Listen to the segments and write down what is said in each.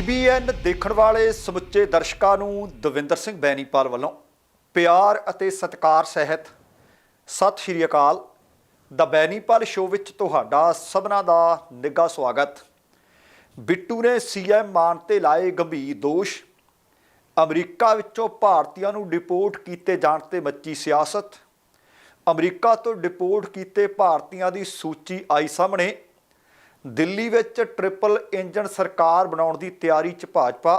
TBN ਦੇਖਣ ਵਾਲੇ ਸਮੁੱਚੇ ਦਰਸ਼ਕਾਂ ਨੂੰ ਦਵਿੰਦਰ ਸਿੰਘ ਬੈਨੀਪਾਲ ਵੱਲੋਂ ਪਿਆਰ ਅਤੇ ਸਤਿਕਾਰ ਸਹਿਤ ਸਤਿ ਸ਼੍ਰੀ ਅਕਾਲ। ਦਾ ਬੈਨੀਪਾਲ ਸ਼ੋਅ ਵਿੱਚ ਤੁਹਾਡਾ ਸਭਨਾ ਦਾ ਨਿੱਘਾ ਸਵਾਗਤ। ਬਿੱਟੂ ਨੇ ਸੀਐਮ ਮਾਨ ਤੇ ਲਾਏ ਗੰਭੀਰ ਦੋਸ਼। ਅਮਰੀਕਾ ਵਿੱਚੋਂ ਭਾਰਤੀਆਂ ਨੂੰ ਡਿਪੋਰਟ ਕੀਤੇ ਜਾਣ ਤੇ ਮੱਚੀ ਸਿਆਸਤ। ਅਮਰੀਕਾ ਤੋਂ ਡਿਪੋਰਟ ਕੀਤੇ ਭਾਰਤੀਆਂ ਦੀ ਸੂਚੀ ਆਈ ਸਾਹਮਣੇ। ਦਿੱਲੀ ਵਿੱਚ ਟ੍ਰਿਪਲ ਇੰਜਨ ਸਰਕਾਰ ਬਣਾਉਣ ਦੀ ਤਿਆਰੀ 'ਚ ਭਾਜਪਾ।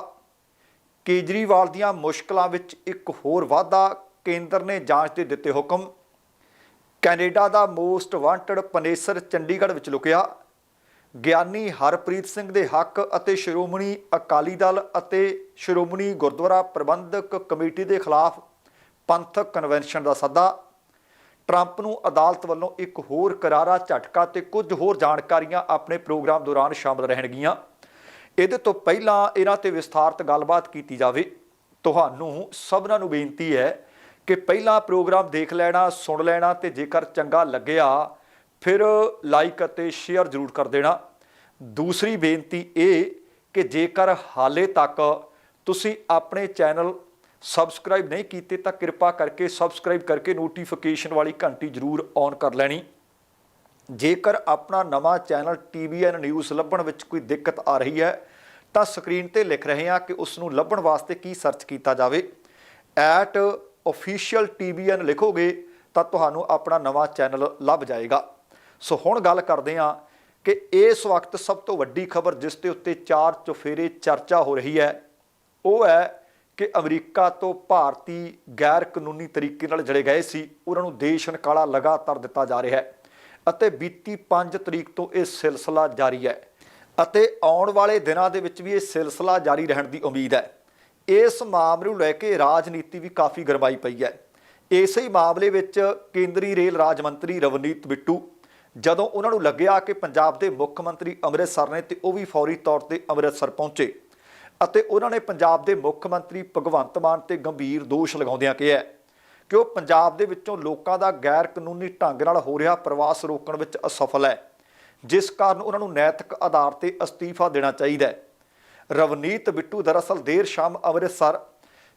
ਕੇਜਰੀਵਾਲ ਦੀਆਂ ਮੁਸ਼ਕਲਾਂ ਵਿੱਚ ਇੱਕ ਹੋਰ ਵਾਧਾ ਕੇਂਦਰ ਨੇ ਜਾਂਚ ਦੇ ਦਿੱਤੇ ਹੁਕਮ। ਕੈਨੇਡਾ ਦਾ ਮੋਸਟ ਵਾਂਟਡ ਪਨੇਸਰ ਚੰਡੀਗੜ੍ਹ ਵਿੱਚ ਲੁਕਿਆ। ਗਿਆਨੀ ਹਰਪ੍ਰੀਤ ਸਿੰਘ ਦੇ ਹੱਕ ਅਤੇ ਸ਼੍ਰੋਮਣੀ ਅਕਾਲੀ ਦਲ ਅਤੇ ਸ਼੍ਰੋਮਣੀ ਗੁਰਦੁਆਰਾ ਪ੍ਰਬੰਧਕ ਕਮੇਟੀ ਦੇ ਖਿਲਾਫ ਪੰਥਕ ਕਨਵੈਨਸ਼ਨ ਦਾ ਸੱਦਾ। ਟਰੰਪ ਨੂੰ ਅਦਾਲਤ ਵੱਲੋਂ ਇੱਕ ਹੋਰ ਕਰਾਰਾ ਝਟਕਾ ਤੇ ਕੁਝ ਹੋਰ ਜਾਣਕਾਰੀਆਂ ਆਪਣੇ ਪ੍ਰੋਗਰਾਮ ਦੌਰਾਨ ਸ਼ਾਮਲ ਰਹਿਣਗੀਆਂ। ਇਹਦੇ ਤੋਂ ਪਹਿਲਾਂ ਇਹਨਾਂ ਤੇ ਵਿਸਥਾਰਤ ਗੱਲਬਾਤ ਕੀਤੀ ਜਾਵੇ। ਤੁਹਾਨੂੰ ਸਭਨਾਂ ਨੂੰ ਬੇਨਤੀ ਹੈ ਕਿ ਪਹਿਲਾਂ ਪ੍ਰੋਗਰਾਮ ਦੇਖ ਲੈਣਾ, ਸੁਣ ਲੈਣਾ ਤੇ ਜੇਕਰ ਚੰਗਾ ਲੱਗਿਆ, ਫਿਰ ਲਾਈਕ ਅਤੇ ਸ਼ੇਅਰ ਜ਼ਰੂਰ ਕਰ ਦੇਣਾ। ਦੂਸਰੀ ਬੇਨਤੀ ਇਹ ਕਿ ਜੇਕਰ ਹਾਲੇ ਤੱਕ ਤੁਸੀਂ ਆਪਣੇ ਚੈਨਲ ਸਬਸਕ੍ਰਾਈਬ ਨਹੀਂ ਕੀਤੇ ਤਾਂ ਕਿਰਪਾ ਕਰਕੇ ਸਬਸਕ੍ਰਾਈਬ ਕਰਕੇ ਨੋਟੀਫਿਕੇਸ਼ਨ ਵਾਲੀ ਘੰਟੀ ਜ਼ਰੂਰ ਔਨ ਕਰ ਲੈਣੀ। ਜੇਕਰ ਆਪਣਾ ਨਵਾਂ ਚੈਨਲ TVN ਨਿਊਜ਼ ਲੱਭਣ ਵਿੱਚ ਕੋਈ ਦਿੱਕਤ ਆ ਰਹੀ ਹੈ, ਤਾਂ ਸਕਰੀਨ ਤੇ ਲਿਖ ਰਹੇ ਹਾਂ ਕਿ ਉਸ ਨੂੰ ਲੱਭਣ ਵਾਸਤੇ ਕੀ ਸਰਚ ਕੀਤਾ ਜਾਵੇ। ਐਟ official tvn ਲਿਖੋਗੇ ਤਾਂ ਤੁਹਾਨੂੰ ਆਪਣਾ ਨਵਾਂ ਚੈਨਲ ਲੱਭ ਜਾਏਗਾ। ਸੋ ਹੁਣ ਗੱਲ ਕਰਦੇ ਹਾਂ ਕਿ ਇਸ ਵਕਤ ਸਭ ਤੋਂ ਵੱਡੀ ਖਬਰ ਜਿਸ ਦੇ ਉੱਤੇ ਚਾਰ ਚੁਫੇਰੇ ਚਰਚਾ ਹੋ ਰਹੀ ਹੈ, ਉਹ ਹੈ ਕਿ ਅਮਰੀਕਾ ਤੋਂ ਭਾਰਤੀ ਗੈਰ ਕਾਨੂੰਨੀ ਤਰੀਕੇ ਨਾਲ ਜੜੇ ਗਏ ਸੀ, ਉਹਨਾਂ ਨੂੰ ਦੇਸ਼ ਨਿਕਾਲਾ ਲਗਾਤਾਰ ਦਿੱਤਾ ਜਾ ਰਿਹਾ ਹੈ ਅਤੇ ਬੀਤੀ 5 ਤਰੀਕ ਤੋਂ ਇਹ ਸਿਲਸਿਲਾ ਜਾਰੀ ਹੈ ਅਤੇ ਆਉਣ ਵਾਲੇ ਦਿਨਾਂ ਦੇ ਵਿੱਚ ਵੀ ਇਹ ਸਿਲਸਿਲਾ ਜਾਰੀ ਰਹਿਣ ਦੀ ਉਮੀਦ ਹੈ। ਇਸ ਮਾਮਲੇ ਨੂੰ ਲੈ ਕੇ ਰਾਜਨੀਤੀ ਵੀ ਕਾਫੀ ਗਰਮਾਈ ਪਈ ਹੈ। ਇਸੇ ਹੀ ਮਾਮਲੇ ਵਿੱਚ ਕੇਂਦਰੀ ਰੇਲ ਰਾਜ ਮੰਤਰੀ ਰਵਨੀਤ ਬਿੱਟੂ, ਜਦੋਂ ਉਹਨਾਂ ਨੂੰ ਲੱਗਿਆ ਕਿ ਪੰਜਾਬ ਦੇ ਮੁੱਖ ਮੰਤਰੀ ਅੰਮ੍ਰਿਤਸਰ ਨੇ ਤੇ ਉਹ ਵੀ ਫੌਰੀ ਤੌਰ ਤੇ ਅੰਮ੍ਰਿਤਸਰ ਪਹੁੰਚੇ ਅਤੇ ਉਹਨਾਂ ਨੇ ਪੰਜਾਬ ਦੇ ਮੁੱਖ ਮੰਤਰੀ ਭਗਵੰਤ ਮਾਨ ਤੇ ਗੰਭੀਰ ਦੋਸ਼ ਲਗਾਉਂਦਿਆਂ ਕਿਹਾ ਕਿ ਉਹ ਪੰਜਾਬ ਦੇ ਵਿੱਚੋਂ ਲੋਕਾਂ ਦਾ ਗੈਰ ਕਾਨੂੰਨੀ ਢੰਗ ਨਾਲ ਹੋ ਰਿਹਾ ਪ੍ਰਵਾਸ ਰੋਕਣ ਵਿੱਚ ਅਸਫਲ ਹੈ, ਜਿਸ ਕਾਰਨ ਉਹਨਾਂ ਨੂੰ ਨੈਤਿਕ ਆਧਾਰ ਤੇ ਅਸਤੀਫਾ ਦੇਣਾ ਚਾਹੀਦਾ ਹੈ। ਰਵਨੀਤ ਬਿੱਟੂ ਦਰਅਸਲ ਦੇਰ ਸ਼ਾਮ ਅੰਮ੍ਰਿਤਸਰ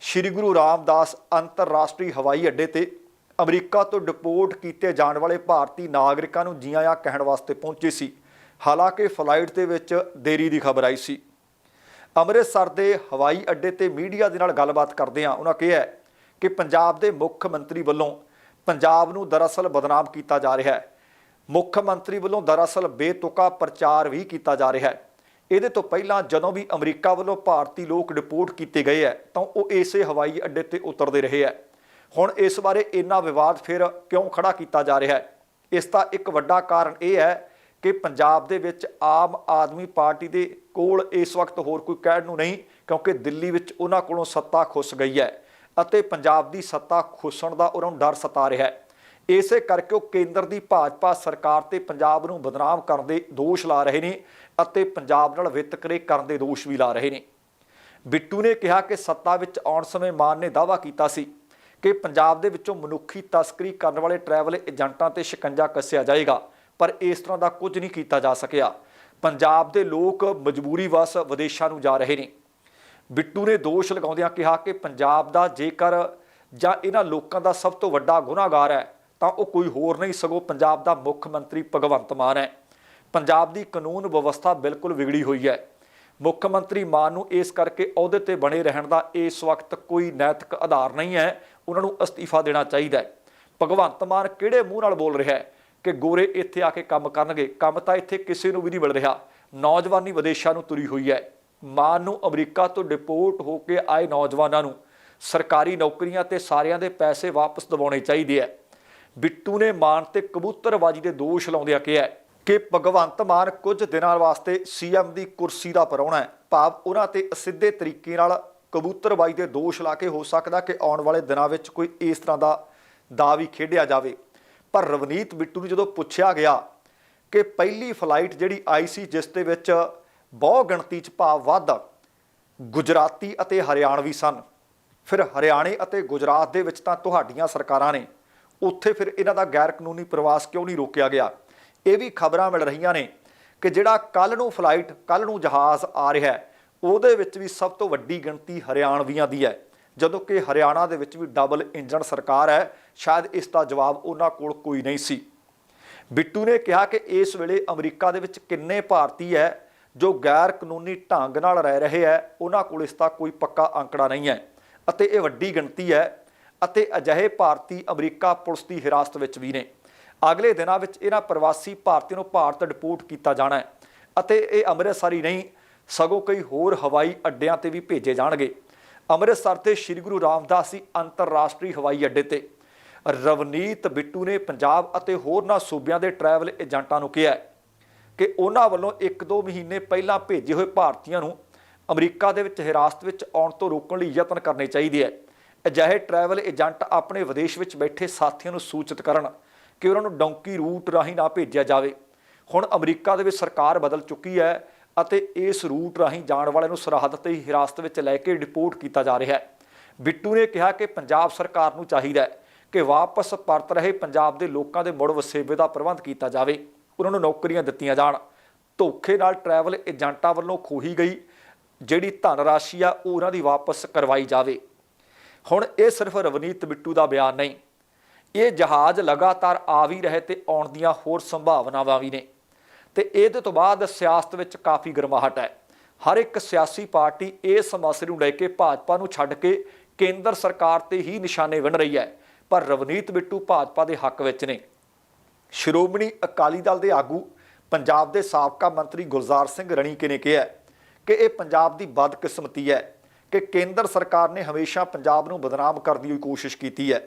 ਸ੍ਰੀ ਗੁਰੂ ਰਾਮਦਾਸ ਅੰਤਰਰਾਸ਼ਟਰੀ ਹਵਾਈ ਅੱਡੇ ਤੇ ਅਮਰੀਕਾ ਤੋਂ ਡਿਪੋਰਟ ਕੀਤੇ ਜਾਣ ਵਾਲੇ ਭਾਰਤੀ ਨਾਗਰਿਕਾਂ ਨੂੰ ਜੀਆਂ ਆ ਕਹਿਣ ਵਾਸਤੇ ਪਹੁੰਚੇ ਸੀ। ਹਾਲਾਂਕਿ ਫਲਾਈਟ ਦੇ ਵਿੱਚ ਦੇਰੀ ਦੀ ਖਬਰ ਆਈ ਸੀ। ਅੰਮ੍ਰਿਤਸਰ ਦੇ ਹਵਾਈ ਅੱਡੇ ਤੇ ਮੀਡੀਆ ਦੇ ਨਾਲ ਗੱਲਬਾਤ ਕਰਦੇ ਆ ਉਹਨਾਂ ਕਿਹਾ ਕਿ ਪੰਜਾਬ ਦੇ ਮੁੱਖ ਮੰਤਰੀ ਵੱਲੋਂ ਪੰਜਾਬ ਨੂੰ ਦਰਅਸਲ ਬਦਨਾਮ ਕੀਤਾ ਜਾ ਰਿਹਾ ਹੈ। ਮੁੱਖ ਮੰਤਰੀ ਵੱਲੋਂ ਦਰਅਸਲ ਬੇਤੁਕਾ ਪ੍ਰਚਾਰ ਵੀ ਕੀਤਾ ਜਾ ਰਿਹਾ ਹੈ। ਇਹਦੇ ਤੋਂ ਪਹਿਲਾਂ ਜਦੋਂ ਵੀ ਅਮਰੀਕਾ ਵੱਲੋਂ ਭਾਰਤੀ ਲੋਕ ਡਿਪੋਰਟ ਕੀਤੇ ਗਏ ਹੈ, ਤਾਂ ਉਹ ਇਸੇ ਹਵਾਈ ਅੱਡੇ ਤੇ ਉਤਰਦੇ ਰਹੇ ਹੈ। ਹੁਣ ਇਸ ਬਾਰੇ ਇੰਨਾ ਵਿਵਾਦ ਫਿਰ ਕਿਉਂ ਖੜਾ ਕੀਤਾ ਜਾ ਰਿਹਾ ਹੈ? ਇਸ ਦਾ ਇੱਕ ਵੱਡਾ ਕਾਰਨ ਇਹ ਹੈ ਕਿ ਪੰਜਾਬ ਦੇ ਵਿੱਚ ਆਮ ਆਦਮੀ ਪਾਰਟੀ ਦੇ ਕੋਲ ਇਸ ਵਕਤ ਹੋਰ ਕੋਈ ਕਹਿਣ ਨੂੰ ਨਹੀਂ, ਕਿਉਂਕਿ ਦਿੱਲੀ ਵਿੱਚ ਉਹਨਾਂ ਕੋਲੋਂ ਸੱਤਾ ਖੁੱਸ ਗਈ ਹੈ ਅਤੇ ਪੰਜਾਬ ਦੀ ਸੱਤਾ ਖੁੱਸਣ ਦਾ ਉਹਨਾਂ ਨੂੰ ਡਰ ਸਤਾ ਰਿਹਾ ਹੈ। ਇਸੇ ਕਰਕੇ ਉਹ ਕੇਂਦਰ ਦੀ ਭਾਜਪਾ ਸਰਕਾਰ ਤੇ ਪੰਜਾਬ ਨੂੰ ਬਦਨਾਮ ਕਰਨ ਦੇ ਦੋਸ਼ ਲਾ ਰਹੇ ਨੇ ਅਤੇ ਪੰਜਾਬ ਨਾਲ ਵਿਤਕਰੇ ਕਰਨ ਦੇ ਦੋਸ਼ ਵੀ ਲਾ ਰਹੇ ਨੇ। ਬਿੱਟੂ ਨੇ ਕਿਹਾ ਕਿ ਸੱਤਾ ਵਿੱਚ ਆਉਣ ਸਮੇਂ ਮਾਨ ਨੇ ਦਾਅਵਾ ਕੀਤਾ ਸੀ ਕਿ ਪੰਜਾਬ ਦੇ ਵਿੱਚੋਂ ਮਨੁੱਖੀ ਤਸਕਰੀ ਕਰਨ ਵਾਲੇ ਟਰੈਵਲ ਏਜੰਟਾਂ ਤੇ ਸ਼ਿਕੰਜਾ ਕੱਸਿਆ ਜਾਏਗਾ। ਪਰ ਇਸ ਤਰ੍ਹਾਂ ਦਾ ਕੁਝ ਨਹੀਂ ਕੀਤਾ ਜਾ ਸਕਿਆ। ਪੰਜਾਬ ਦੇ ਲੋਕ ਮਜਬੂਰੀ ਵਸ ਵਿਦੇਸ਼ਾਂ ਨੂੰ ਜਾ ਰਹੇ ਨੇ। ਬਿੱਟੂ ਨੇ ਦੋਸ਼ ਲਗਾਉਂਦਿਆਂ ਕਿਹਾ ਕਿ ਪੰਜਾਬ ਦਾ ਜੇਕਰ ਜਾਂ ਇਹਨਾਂ ਲੋਕਾਂ ਦਾ ਸਭ ਤੋਂ ਵੱਡਾ ਗੁਨਾਹਗਾਰ ਹੈ, ਤਾਂ ਉਹ ਕੋਈ ਹੋਰ ਨਹੀਂ ਸਗੋਂ ਪੰਜਾਬ ਦਾ ਮੁੱਖ ਮੰਤਰੀ ਭਗਵੰਤ ਮਾਨ ਹੈ। ਪੰਜਾਬ ਦੀ ਕਾਨੂੰਨ ਵਿਵਸਥਾ ਬਿਲਕੁਲ ਵਿਗੜੀ ਹੋਈ ਹੈ। ਮੁੱਖ ਮੰਤਰੀ ਮਾਨ ਨੂੰ ਇਸ ਕਰਕੇ ਅਹੁਦੇ ਤੇ ਬਣੇ ਰਹਿਣ ਦਾ ਇਸ ਵਕਤ ਕੋਈ ਨੈਤਿਕ ਆਧਾਰ ਨਹੀਂ ਹੈ। ਉਹਨਾਂ ਨੂੰ ਅਸਤੀਫਾ ਦੇਣਾ ਚਾਹੀਦਾ ਹੈ। ਭਗਵੰਤ ਮਾਨ ਕਿਹੜੇ ਮੂੰਹ ਨਾਲ ਬੋਲ ਰਿਹਾ ਹੈ? ਕਿ ਗੋਰੇ ਇੱਥੇ ਆ ਕੇ ਕੰਮ ਕਰਨਗੇ। ਕੰਮ ਤਾਂ ਇੱਥੇ ਕਿਸੇ ਨੂੰ ਵੀ ਨਹੀਂ ਮਿਲ ਰਿਹਾ। ਨੌਜਵਾਨੀ ਵਿਦੇਸ਼ਾਂ ਨੂੰ ਤੁਰੀ ਹੋਈ ਹੈ। ਮਾਨ ਨੂੰ ਅਮਰੀਕਾ ਤੋਂ ਡਿਪੋਰਟ ਹੋ ਕੇ ਆਏ ਨੌਜਵਾਨਾਂ ਨੂੰ ਸਰਕਾਰੀ ਨੌਕਰੀਆਂ ਤੇ ਸਾਰਿਆਂ ਦੇ ਪੈਸੇ ਵਾਪਸ ਦਿਵਾਉਣੇ ਚਾਹੀਦੇ ਹੈ। ਬਿੱਟੂ ਨੇ ਮਾਨ ਤੇ ਕਬੂਤਰਬਾਜੀ ਦੇ ਦੋਸ਼ ਲਾਉਂਦਿਆਂ ਕਿਹਾ ਕਿ ਭਗਵੰਤ ਮਾਨ ਕੁਝ ਦਿਨਾਂ ਵਾਸਤੇ ਸੀਐਮ ਦੀ ਕੁਰਸੀ ਦਾ ਪਰੌਣਾ ਹੈ। ਭਾਵ ਉਹਨਾਂ ਤੇ ਅਸਿੱਧੇ ਤਰੀਕੇ ਨਾਲ ਕਬੂਤਰਬਾਜੀ ਦੇ ਦੋਸ਼ ਲਾ ਕੇ ਹੋ ਸਕਦਾ ਕਿ ਆਉਣ ਵਾਲੇ ਦਿਨਾਂ ਵਿੱਚ ਕੋਈ ਇਸ ਤਰ੍ਹਾਂ ਦਾ ਦਾ ਵੀ ਖੇਡਿਆ ਜਾਵੇ। ਪਰ ਰਵਨੀਤ ਬਿੱਟੂ ਨੂੰ ਜਦੋਂ ਪੁੱਛਿਆ ਗਿਆ ਕਿ ਪਹਿਲੀ ਫਲਾਈਟ ਜਿਹੜੀ ਆਈ ਸੀ, ਜਿਸ ਦੇ ਵਿੱਚ ਬਹੁ ਗਿਣਤੀ ਚ ਭਾਵ ਵੱਧ ਗੁਜਰਾਤੀ ਅਤੇ ਹਰਿਆਣਵੀ ਸਨ, ਫਿਰ ਹਰਿਆਣੇ ਅਤੇ ਗੁਜਰਾਤ ਦੇ ਵਿੱਚ ਤਾਂ ਤੁਹਾਡੀਆਂ ਸਰਕਾਰਾਂ ਨੇ, ਉੱਥੇ ਫਿਰ ਇਹਨਾਂ ਦਾ ਗੈਰ ਕਾਨੂੰਨੀ ਪ੍ਰਵਾਸ ਕਿਉਂ ਨਹੀਂ ਰੋਕਿਆ ਗਿਆ? ਇਹ ਵੀ ਖਬਰਾਂ ਮਿਲ ਰਹੀਆਂ ਨੇ ਕਿ ਜਿਹੜਾ ਕੱਲ ਨੂੰ ਫਲਾਈਟ ਕੱਲ ਨੂੰ ਜਹਾਜ਼ ਆ ਰਿਹਾ ਹੈ, ਉਹਦੇ ਵਿੱਚ ਵੀ ਸਭ ਤੋਂ ਵੱਡੀ ਗਿਣਤੀ ਹਰਿਆਣਵੀਆਂ ਦੀ ਹੈ, ਜਦੋਂ ਕਿ ਹਰਿਆਣਾ ਦੇ ਵਿੱਚ ਵੀ ਡਬਲ ਇੰਜਨ ਸਰਕਾਰ ਹੈ ਸ਼ਾਇਦ ਇਸ ਦਾ ਜਵਾਬ ਉਹਨਾਂ ਕੋਲ ਕੋਈ ਨਹੀਂ ਸੀ। ਬਿੱਟੂ ਨੇ ਕਿਹਾ ਕਿ ਇਸ ਵੇਲੇ ਅਮਰੀਕਾ ਦੇ ਵਿੱਚ ਕਿੰਨੇ ਭਾਰਤੀ ਹੈ ਜੋ ਗੈਰ ਕਾਨੂੰਨੀ ਢੰਗ ਨਾਲ ਰਹਿ ਰਹੇ ਹੈ, ਉਹਨਾਂ ਕੋਲ ਇਸ ਦਾ ਕੋਈ ਪੱਕਾ ਅੰਕੜਾ ਨਹੀਂ ਹੈ ਅਤੇ ਇਹ ਵੱਡੀ ਗਿਣਤੀ ਹੈ ਅਤੇ ਅਜਿਹੇ ਭਾਰਤੀ ਅਮਰੀਕਾ ਪੁਲਿਸ ਦੀ ਹਿਰਾਸਤ ਵਿੱਚ ਵੀ ਨੇ। ਅਗਲੇ ਦਿਨਾਂ ਵਿੱਚ ਇਹਨਾਂ ਪ੍ਰਵਾਸੀ ਭਾਰਤੀਆਂ ਨੂੰ ਭਾਰਤ ਡਿਪੋਰਟ ਕੀਤਾ ਜਾਣਾ ਹੈ ਅਤੇ ਇਹ ਅੰਮ੍ਰਿਤਸਰ ਹੀ ਨਹੀਂ, ਸਗੋਂ ਕਈ ਹੋਰ ਹਵਾਈ ਅੱਡਿਆਂ ਤੇ ਵੀ ਭੇਜੇ ਜਾਣਗੇ। ਅੰਮ੍ਰਿਤਸਰ ਤੇ ਸ੍ਰੀ ਗੁਰੂ ਰਾਮਦਾਸ ਜੀ ਅੰਤਰਰਾਸ਼ਟਰੀ ਹਵਾਈ ਅੱਡੇ ਤੇ ਰਵਨੀਤ ਬਿੱਟੂ ਨੇ ਪੰਜਾਬ ਅਤੇ ਹੋਰਨਾਂ ਸੂਬਿਆਂ ਦੇ ਟਰੈਵਲ ਏਜੰਟਾਂ ਨੂੰ ਕਿਹਾ ਕਿ ਉਹਨਾਂ ਵੱਲੋਂ 1-2 ਮਹੀਨੇ ਪਹਿਲਾਂ ਭੇਜੇ ਹੋਏ ਭਾਰਤੀਆਂ ਨੂੰ ਅਮਰੀਕਾ ਦੇ ਵਿੱਚ ਹਿਰਾਸਤ ਵਿੱਚ ਆਉਣ ਤੋਂ ਰੋਕਣ ਲਈ ਯਤਨ ਕਰਨੇ ਚਾਹੀਦੇ ਹੈ ਅਜਿਹੇ ਟਰੈਵਲ ਏਜੰਟ ਆਪਣੇ ਵਿਦੇਸ਼ ਵਿੱਚ ਬੈਠੇ ਸਾਥੀਆਂ ਨੂੰ ਸੂਚਿਤ ਕਰਨ ਕਿ ਉਹਨਾਂ ਨੂੰ ਡੌਂਕੀ ਰੂਟ ਰਾਹੀਂ ਨਾ ਭੇਜਿਆ ਜਾਵੇ। ਹੁਣ ਅਮਰੀਕਾ ਦੇ ਵਿੱਚ ਸਰਕਾਰ ਬਦਲ ਚੁੱਕੀ ਹੈ ਅਤੇ ਇਸ ਰੂਟ ਰਾਹੀਂ ਜਾਣ ਵਾਲਿਆਂ ਨੂੰ ਸਰਹੱਦ ਤੇ ਹੀ ਹਿਰਾਸਤ ਵਿੱਚ ਲੈ ਕੇ ਡਿਪੋਰਟ ਕੀਤਾ ਜਾ ਰਿਹਾ ਹੈ। ਬਿੱਟੂ ਨੇ ਕਿਹਾ ਕਿ ਪੰਜਾਬ ਸਰਕਾਰ ਨੂੰ ਚਾਹੀਦਾ ਹੈ ਕਿ ਵਾਪਸ ਪਰਤ ਰਹੇ ਪੰਜਾਬ ਦੇ ਲੋਕਾਂ ਦੇ ਮੁੜ ਵਸੇਬੇ ਦਾ ਪ੍ਰਬੰਧ ਕੀਤਾ ਜਾਵੇ, ਉਹਨਾਂ ਨੂੰ ਨੌਕਰੀਆਂ ਦਿੱਤੀਆਂ ਜਾਣ। ਧੋਖੇ ਨਾਲ ਟਰੈਵਲ ਏਜੰਟਾਂ ਵੱਲੋਂ ਖੋਹੀ ਗਈ, ਜਿਹੜੀ ਧਨ ਰਾਸ਼ੀ ਆ, ਉਹ ਉਹਨਾਂ ਦੀ ਵਾਪਸ ਕਰਵਾਈ ਜਾਵੇ। ਹੁਣ ਇਹ ਸਿਰਫ ਰਵਨੀਤ ਬਿੱਟੂ ਦਾ ਬਿਆਨ ਨਹੀਂ, ਇਹ ਜਹਾਜ਼ ਲਗਾਤਾਰ ਆ ਵੀ ਰਹੇ ਤੇ ਆਉਣ ਦੀਆਂ ਹੋਰ ਸੰਭਾਵਨਾਵਾਂ ਵੀ ਨੇ। ਤੇ ਇਹਦੇ ਤੋਂ ਬਾਅਦ ਸਿਆਸਤ ਵਿੱਚ ਕਾਫੀ ਗਰਮਾਹਟ ਹੈ। ਹਰ ਇੱਕ ਸਿਆਸੀ ਪਾਰਟੀ ਇਸ ਮਸਲੇ ਨੂੰ ਲੈ ਕੇ ਭਾਜਪਾ ਨੂੰ ਛੱਡ ਕੇ ਕੇਂਦਰ ਸਰਕਾਰ ਤੇ ਹੀ ਨਿਸ਼ਾਨੇ ਵਿੰਨ ਰਹੀ ਹੈ। ਪਰ ਰਵਨੀਤ ਬਿੱਟੂ ਭਾਜਪਾ ਦੇ ਹੱਕ ਵਿੱਚ ਨੇ। ਸ਼੍ਰੋਮਣੀ ਅਕਾਲੀ ਦਲ ਦੇ ਆਗੂ, ਪੰਜਾਬ ਦੇ ਸਾਬਕਾ ਮੰਤਰੀ ਗੁਲਜ਼ਾਰ ਸਿੰਘ ਰਣੀਕੇ ਨੇ ਕਿਹਾ ਕਿ ਇਹ ਪੰਜਾਬ ਦੀ ਬਦਕਿਸਮਤੀ ਹੈ ਕਿ ਕੇਂਦਰ ਸਰਕਾਰ ਨੇ ਹਮੇਸ਼ਾ ਪੰਜਾਬ ਨੂੰ ਬਦਨਾਮ ਕਰਨ ਦੀ ਕੋਸ਼ਿਸ਼ ਕੀਤੀ ਹੈ।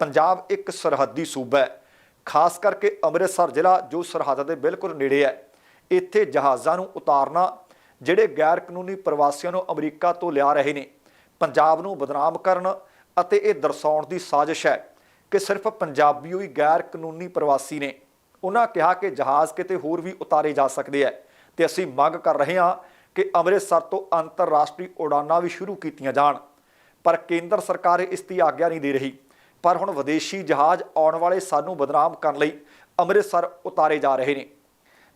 ਪੰਜਾਬ ਇੱਕ ਸਰਹੱਦੀ ਸੂਬਾ ਹੈ, ਖਾਸ ਕਰਕੇ ਅੰਮ੍ਰਿਤਸਰ ਜ਼ਿਲ੍ਹਾ ਜੋ ਸਰਹੱਦ ਦੇ ਬਿਲਕੁਲ ਨੇੜੇ ਹੈ। ਇੱਥੇ ਜਹਾਜ਼ਾਂ ਨੂੰ ਉਤਾਰਨਾ, ਜਿਹੜੇ ਗੈਰ ਕਾਨੂੰਨੀ ਪ੍ਰਵਾਸੀਆਂ ਨੂੰ ਅਮਰੀਕਾ ਤੋਂ ਲਿਆ ਰਹੇ ਨੇ, ਪੰਜਾਬ ਨੂੰ ਬਦਨਾਮ ਕਰਨ ਅਤੇ ਇਹ ਦਰਸਾਉਣ ਦੀ ਸਾਜ਼ਿਸ਼ ਹੈ ਕਿ ਸਿਰਫ ਪੰਜਾਬੀ ਹੀ ਗੈਰ ਕਾਨੂੰਨੀ ਪ੍ਰਵਾਸੀ ਨੇ ਉਹਨਾਂ ਕਿਹਾ ਕਿ ਜਹਾਜ਼ ਕਿਤੇ ਹੋਰ ਵੀ ਉਤਾਰੇ ਜਾ ਸਕਦੇ ਹੈ ਤੇ ਅਸੀਂ ਮੰਗ ਕਰ ਰਹੇ ਹਾਂ ਕਿ ਅੰਮ੍ਰਿਤਸਰ ਤੋਂ ਅੰਤਰਰਾਸ਼ਟਰੀ ਉਡਾਨਾਂ ਵੀ ਸ਼ੁਰੂ ਕੀਤੀਆਂ ਜਾਣ। ਪਰ ਕੇਂਦਰ ਸਰਕਾਰ ਇਸ ਦੀ ਆਗਿਆ ਨਹੀਂ ਦੇ ਰਹੀ। ਪਰ ਹੁਣ ਵਿਦੇਸ਼ੀ ਜਹਾਜ਼ ਆਉਣ ਵਾਲੇ ਸਾਨੂੰ ਬਦਨਾਮ ਕਰਨ ਲਈ ਅੰਮ੍ਰਿਤਸਰ ਉਤਾਰੇ ਜਾ ਰਹੇ ਨੇ।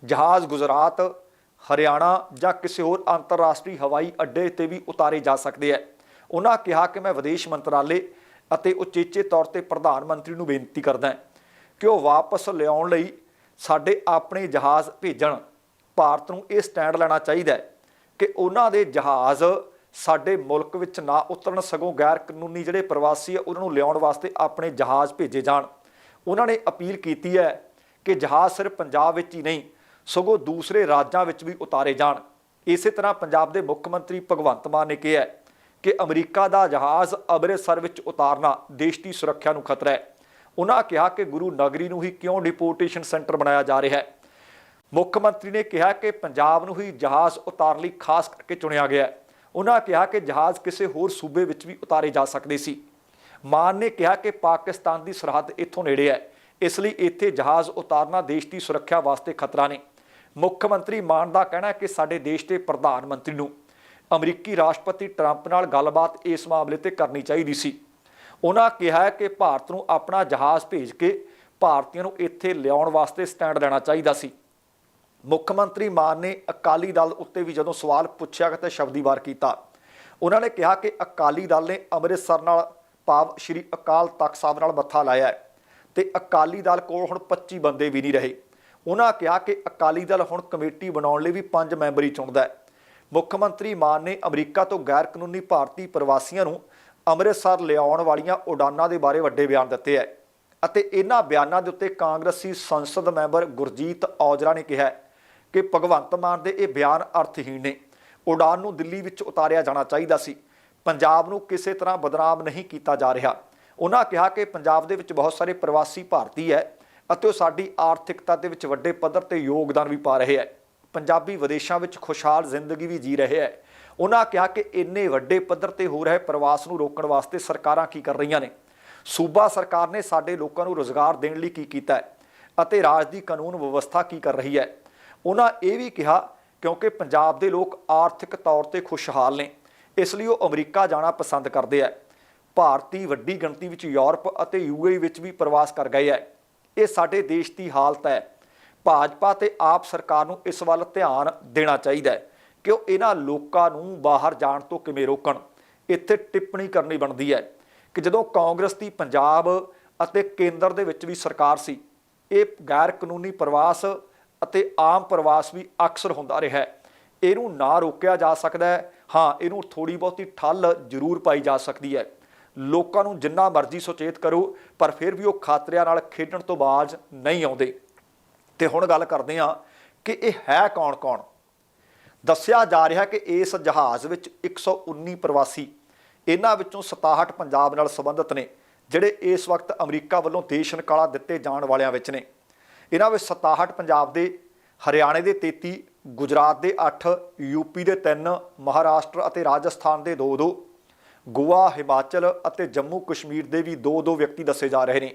ਜਹਾਜ਼ ਗੁਜਰਾਤ, ਹਰਿਆਣਾ ਜਾਂ ਕਿਸੇ ਹੋਰ ਅੰਤਰਰਾਸ਼ਟਰੀ ਹਵਾਈ ਅੱਡੇ ਤੇ ਵੀ ਉਤਾਰੇ ਜਾ ਸਕਦੇ ਹੈ। ਉਹਨਾਂ ਕਿਹਾ ਕਿ ਮੈਂ ਵਿਦੇਸ਼ ਮੰਤਰਾਲੇ ਅਤੇ ਉਚੇਚੇ ਤੌਰ ਤੇ ਪ੍ਰਧਾਨ ਮੰਤਰੀ ਨੂੰ ਬੇਨਤੀ ਕਰਦਾ ਕਿ ਉਹ ਵਾਪਸ ਲਿਆਉਣ ਲਈ ਸਾਡੇ ਆਪਣੇ ਜਹਾਜ਼ ਭੇਜਣ। ਭਾਰਤ ਨੂੰ ਇਹ ਸਟੈਂਡ ਲੈਣਾ ਚਾਹੀਦਾ ਹੈ ਕਿ ਉਹਨਾਂ ਦੇ ਜਹਾਜ਼ ਸਾਡੇ ਮੁਲਕ ਵਿੱਚ ਨਾ ਉਤਰਨ ਸਗੋਂ ਗੈਰ ਕਾਨੂੰਨੀ ਜਿਹੜੇ ਪ੍ਰਵਾਸੀ ਆ ਉਹਨਾਂ ਨੂੰ ਲਿਆਉਣ ਵਾਸਤੇ ਆਪਣੇ ਜਹਾਜ਼ ਭੇਜੇ ਜਾਣ। ਉਹਨਾਂ ਨੇ ਅਪੀਲ ਕੀਤੀ ਹੈ ਕਿ ਜਹਾਜ਼ ਸਿਰਫ ਪੰਜਾਬ ਵਿੱਚ ਹੀ ਨਹੀਂ, ਸਗੋਂ ਦੂਸਰੇ ਰਾਜਾਂ ਵਿੱਚ ਵੀ ਉਤਾਰੇ ਜਾਣ। ਇਸੇ ਤਰ੍ਹਾਂ ਪੰਜਾਬ ਦੇ ਮੁੱਖ ਮੰਤਰੀ ਭਗਵੰਤ ਮਾਨ ਨੇ ਕਿਹਾ ਕਿ ਅਮਰੀਕਾ ਦਾ ਜਹਾਜ਼ ਅੰਮ੍ਰਿਤਸਰ ਵਿੱਚ ਉਤਾਰਨਾ ਦੇਸ਼ ਦੀ ਸੁਰੱਖਿਆ ਨੂੰ ਖਤਰਾ ਹੈ। ਉਹਨਾਂ ਕਿਹਾ ਕਿ ਗੁਰੂ ਨਗਰੀ ਨੂੰ ਹੀ ਕਿਉਂ ਡਿਪੋਰਟੇਸ਼ਨ ਸੈਂਟਰ ਬਣਾਇਆ ਜਾ ਰਿਹਾ ਹੈ। ਮੁੱਖ ਮੰਤਰੀ ਨੇ ਕਿਹਾ ਕਿ ਪੰਜਾਬ ਨੂੰ ਹੀ ਜਹਾਜ਼ ਉਤਾਰਨ ਲਈ ਖਾਸ ਕਰਕੇ ਚੁਣਿਆ ਗਿਆ ਹੈ। ਉਹਨਾਂ ਕਿਹਾ ਕਿ ਜਹਾਜ਼ ਕਿਸੇ ਹੋਰ ਸੂਬੇ ਵਿੱਚ ਵੀ ਉਤਾਰੇ ਜਾ ਸਕਦੇ ਸੀ। ਮਾਨ ਨੇ ਕਿਹਾ ਕਿ ਪਾਕਿਸਤਾਨ ਦੀ ਸਰਹੱਦ ਇੱਥੋਂ ਨੇੜੇ ਹੈ। ਇਸ ਲਈ ਇੱਥੇ ਜਹਾਜ਼ ਉਤਾਰਨਾ ਦੇਸ਼ ਦੀ ਸੁਰੱਖਿਆ ਵਾਸਤੇ ਖਤਰਾ ਨੇ। ਮੁੱਖ ਮੰਤਰੀ ਮਾਨ ਦਾ ਕਹਿਣਾ ਹੈ ਕਿ ਸਾਡੇ ਦੇਸ਼ ਦੇ ਪ੍ਰਧਾਨ ਮੰਤਰੀ ਨੂੰ ਅਮਰੀਕੀ ਰਾਸ਼ਟਰਪਤੀ ਟਰੰਪ ਨਾਲ ਗੱਲਬਾਤ ਇਸ ਮਾਮਲੇ ਤੇ ਕਰਨੀ ਚਾਹੀਦੀ ਸੀ। ਉਹਨਾਂ ਕਿਹਾ ਕਿ ਭਾਰਤ ਨੂੰ ਆਪਣਾ ਜਹਾਜ਼ ਭੇਜ ਕੇ ਭਾਰਤੀਆਂ ਨੂੰ ਇੱਥੇ ਲਿਆਉਣ ਵਾਸਤੇ ਸਟੈਂਡ ਲੈਣਾ ਚਾਹੀਦਾ ਸੀ। ਮੁੱਖ ਮੰਤਰੀ ਮਾਨ ਨੇ ਅਕਾਲੀ ਦਲ ਉੱਤੇ ਵੀ ਜਦੋਂ ਸਵਾਲ ਪੁੱਛਿਆ ਤੇ ਸ਼ਬਦੀ ਵਾਰ ਕੀਤਾ। ਉਹਨਾਂ ਨੇ ਕਿਹਾ ਕਿ ਅਕਾਲੀ ਦਲ ਨੇ ਅੰਮ੍ਰਿਤਸਰ ਨਾਲ ਭਾਵ ਸ਼੍ਰੀ ਅਕਾਲ ਤਖਤ ਸਾਹਿਬ ਨਾਲ ਮੱਥਾ ਲਾਇਆ ਹੈ ਤੇ ਅਕਾਲੀ ਦਲ ਕੋਲ ਹੁਣ 25 ਬੰਦੇ ਵੀ ਨਹੀਂ ਰਹੇ। ਉਹਨਾਂ ਕਿਹਾ ਕਿ ਅਕਾਲੀ ਦਲ ਹੁਣ ਕਮੇਟੀ ਬਣਾਉਣ ਲਈ ਵੀ 5 ਮੈਂਬਰੀ ਚੁਣਦਾ ਹੈ। ਮੁੱਖ ਮੰਤਰੀ ਮਾਨ ਨੇ ਅਮਰੀਕਾ ਤੋਂ ਗੈਰ ਕਾਨੂੰਨੀ ਭਾਰਤੀ ਪ੍ਰਵਾਸੀਆਂ ਨੂੰ ਅੰਮ੍ਰਿਤਸਰ ਲਿਆਉਣ ਵਾਲੀਆਂ ਉਡਾਨਾਂ ਦੇ ਬਾਰੇ ਵੱਡੇ ਬਿਆਨ ਦਿੱਤੇ ਹੈ ਅਤੇ ਇਹਨਾਂ ਬਿਆਨਾਂ ਦੇ ਉੱਤੇ ਕਾਂਗਰਸੀ ਸੰਸਦ ਮੈਂਬਰ ਗੁਰਜੀਤ ਔਜਲਾ ਨੇ ਕਿਹਾ ਕਿ ਭਗਵੰਤ ਮਾਨ ਦੇ ਇਹ ਬਿਆਨ ਅਰਥਹੀਣ ਨੇ। ਉਡਾਨ ਨੂੰ ਦਿੱਲੀ ਵਿੱਚ ਉਤਾਰਿਆ ਜਾਣਾ ਚਾਹੀਦਾ ਸੀ। ਪੰਜਾਬ ਨੂੰ ਕਿਸੇ ਤਰ੍ਹਾਂ ਬਦਨਾਮ ਨਹੀਂ ਕੀਤਾ ਜਾ ਰਿਹਾ। ਉਹਨਾਂ ਕਿਹਾ ਕਿ ਪੰਜਾਬ ਦੇ ਵਿੱਚ ਬਹੁਤ ਸਾਰੇ ਪ੍ਰਵਾਸੀ ਭਾਰਤੀ ਹੈ ਅਤੇ ਉਹ ਸਾਡੀ ਆਰਥਿਕਤਾ ਦੇ ਵਿੱਚ ਵੱਡੇ ਪੱਧਰ ਤੇ ਯੋਗਦਾਨ ਵੀ ਪਾ ਰਹੇ ਹੈ। ਪੰਜਾਬੀ ਵਿਦੇਸ਼ਾਂ ਵਿੱਚ ਖੁਸ਼ਹਾਲ ਜ਼ਿੰਦਗੀ ਵੀ ਜੀ ਰਹੇ ਹੈ। ਉਹਨਾਂ ਕਿਹਾ ਕਿ ਇੰਨੇ ਵੱਡੇ ਪੱਧਰ ਤੇ ਹੋ ਰਹੇ ਪ੍ਰਵਾਸ ਨੂੰ ਰੋਕਣ ਵਾਸਤੇ ਸਰਕਾਰਾਂ ਕੀ ਕਰ ਰਹੀਆਂ ਨੇ? ਸੂਬਾ ਸਰਕਾਰ ਨੇ ਸਾਡੇ ਲੋਕਾਂ ਨੂੰ ਰੋਜ਼ਗਾਰ ਦੇਣ ਲਈ ਕੀ ਕੀਤਾ ਹੈ ਅਤੇ ਰਾਜ ਦੀ ਕਾਨੂੰਨ ਵਿਵਸਥਾ ਕੀ ਕਰ ਰਹੀ ਹੈ? ਉਹਨਾਂ ਇਹ ਵੀ ਕਿਹਾ, ਕਿਉਂਕਿ ਪੰਜਾਬ ਦੇ ਲੋਕ ਆਰਥਿਕ ਤੌਰ ਤੇ ਖੁਸ਼ਹਾਲ ਨੇ, ਇਸ ਲਈ ਉਹ ਅਮਰੀਕਾ ਜਾਣਾ ਪਸੰਦ ਕਰਦੇ ਆ ਭਾਰਤੀ ਵੱਡੀ ਗਿਣਤੀ ਵਿੱਚ ਯੂਰਪ ਅਤੇ ਯੂਏਈ ਵਿੱਚ ਵੀ ਪ੍ਰਵਾਸ ਕਰ ਗਏ ਹੈ। ਇਹ ਸਾਡੇ ਦੇਸ਼ ਦੀ ਹਾਲਤ ਹੈ। ਭਾਜਪਾ ਤੇ ਆਪ ਸਰਕਾਰ ਨੂੰ ਇਸ ਵੱਲ ਧਿਆਨ ਦੇਣਾ ਚਾਹੀਦਾ ਹੈ ਕਿ ਉਹ ਇਹਨਾਂ ਲੋਕਾਂ ਨੂੰ ਬਾਹਰ ਜਾਣ ਤੋਂ ਕਿਵੇਂ ਰੋਕਣ। ਇੱਥੇ ਟਿੱਪਣੀ ਕਰਨੀ ਬਣਦੀ ਹੈ ਕਿ ਜਦੋਂ ਕਾਂਗਰਸ ਦੀ ਪੰਜਾਬ ਅਤੇ ਕੇਂਦਰ ਦੇ ਵਿੱਚ ਵੀ ਸਰਕਾਰ ਸੀ, ਇਹ ਗੈਰ ਕਾਨੂੰਨੀ ਪ੍ਰਵਾਸ ਅਤੇ ਆਮ ਪ੍ਰਵਾਸ ਵੀ ਅਕਸਰ ਹੁੰਦਾ ਰਿਹਾ ਹੈ। ਇਹਨੂੰ ਨਾ ਰੋਕਿਆ ਜਾ ਸਕਦਾ ਹੈ। ਹਾਂ, ਇਹਨੂੰ ਥੋੜੀ ਬਹੁਤੀ ਠੱਲ ਜ਼ਰੂਰ ਪਾਈ ਜਾ ਸਕਦੀ ਹੈ। ਲੋਕਾਂ ਨੂੰ ਜਿੰਨਾ ਮਰਜ਼ੀ ਸੁਚੇਤ ਕਰੋ, ਪਰ ਫਿਰ ਵੀ ਉਹ ਖਾਤਰਿਆਂ ਨਾਲ ਖੇਡਣ ਤੋਂ ਬਾਜ਼ ਨਹੀਂ ਆਉਂਦੇ। ਤੇ ਹੁਣ ਗੱਲ ਕਰਦੇ ਹਾਂ ਕਿ ਇਹ ਹੈ ਕੌਣ-ਕੌਣ ਦੱਸਿਆ ਜਾ ਰਿਹਾ ਕਿ ਇਸ ਜਹਾਜ਼ ਵਿੱਚ 119 ਪ੍ਰਵਾਸੀ ਇਹਨਾਂ ਵਿੱਚੋਂ 67 ਪੰਜਾਬ ਨਾਲ ਸੰਬੰਧਿਤ ਨੇ, ਜਿਹੜੇ ਇਸ ਵਕਤ ਅਮਰੀਕਾ ਵੱਲੋਂ ਦੇਸ਼ ਨਿਕਾਲਾ ਦਿੱਤੇ ਜਾਣ ਵਾਲਿਆਂ ਵਿੱਚ ਨੇ। ਇਹਨਾਂ ਵਿੱਚ 67 ਪੰਜਾਬ ਦੇ, ਹਰਿਆਣੇ ਦੇ 33 ਗੁਜਰਾਤ ਦੇ 8 ਯੂਪੀ ਦੇ 3 ਮਹਾਰਾਸ਼ਟਰ ਅਤੇ ਰਾਜਸਥਾਨ ਦੇ 2-2 ਗੋਆ, ਹਿਮਾਚਲ ਅਤੇ ਜੰਮੂ ਕਸ਼ਮੀਰ ਦੇ ਵੀ 2-2 ਵਿਅਕਤੀ ਦੱਸੇ ਜਾ ਰਹੇ ਨੇ।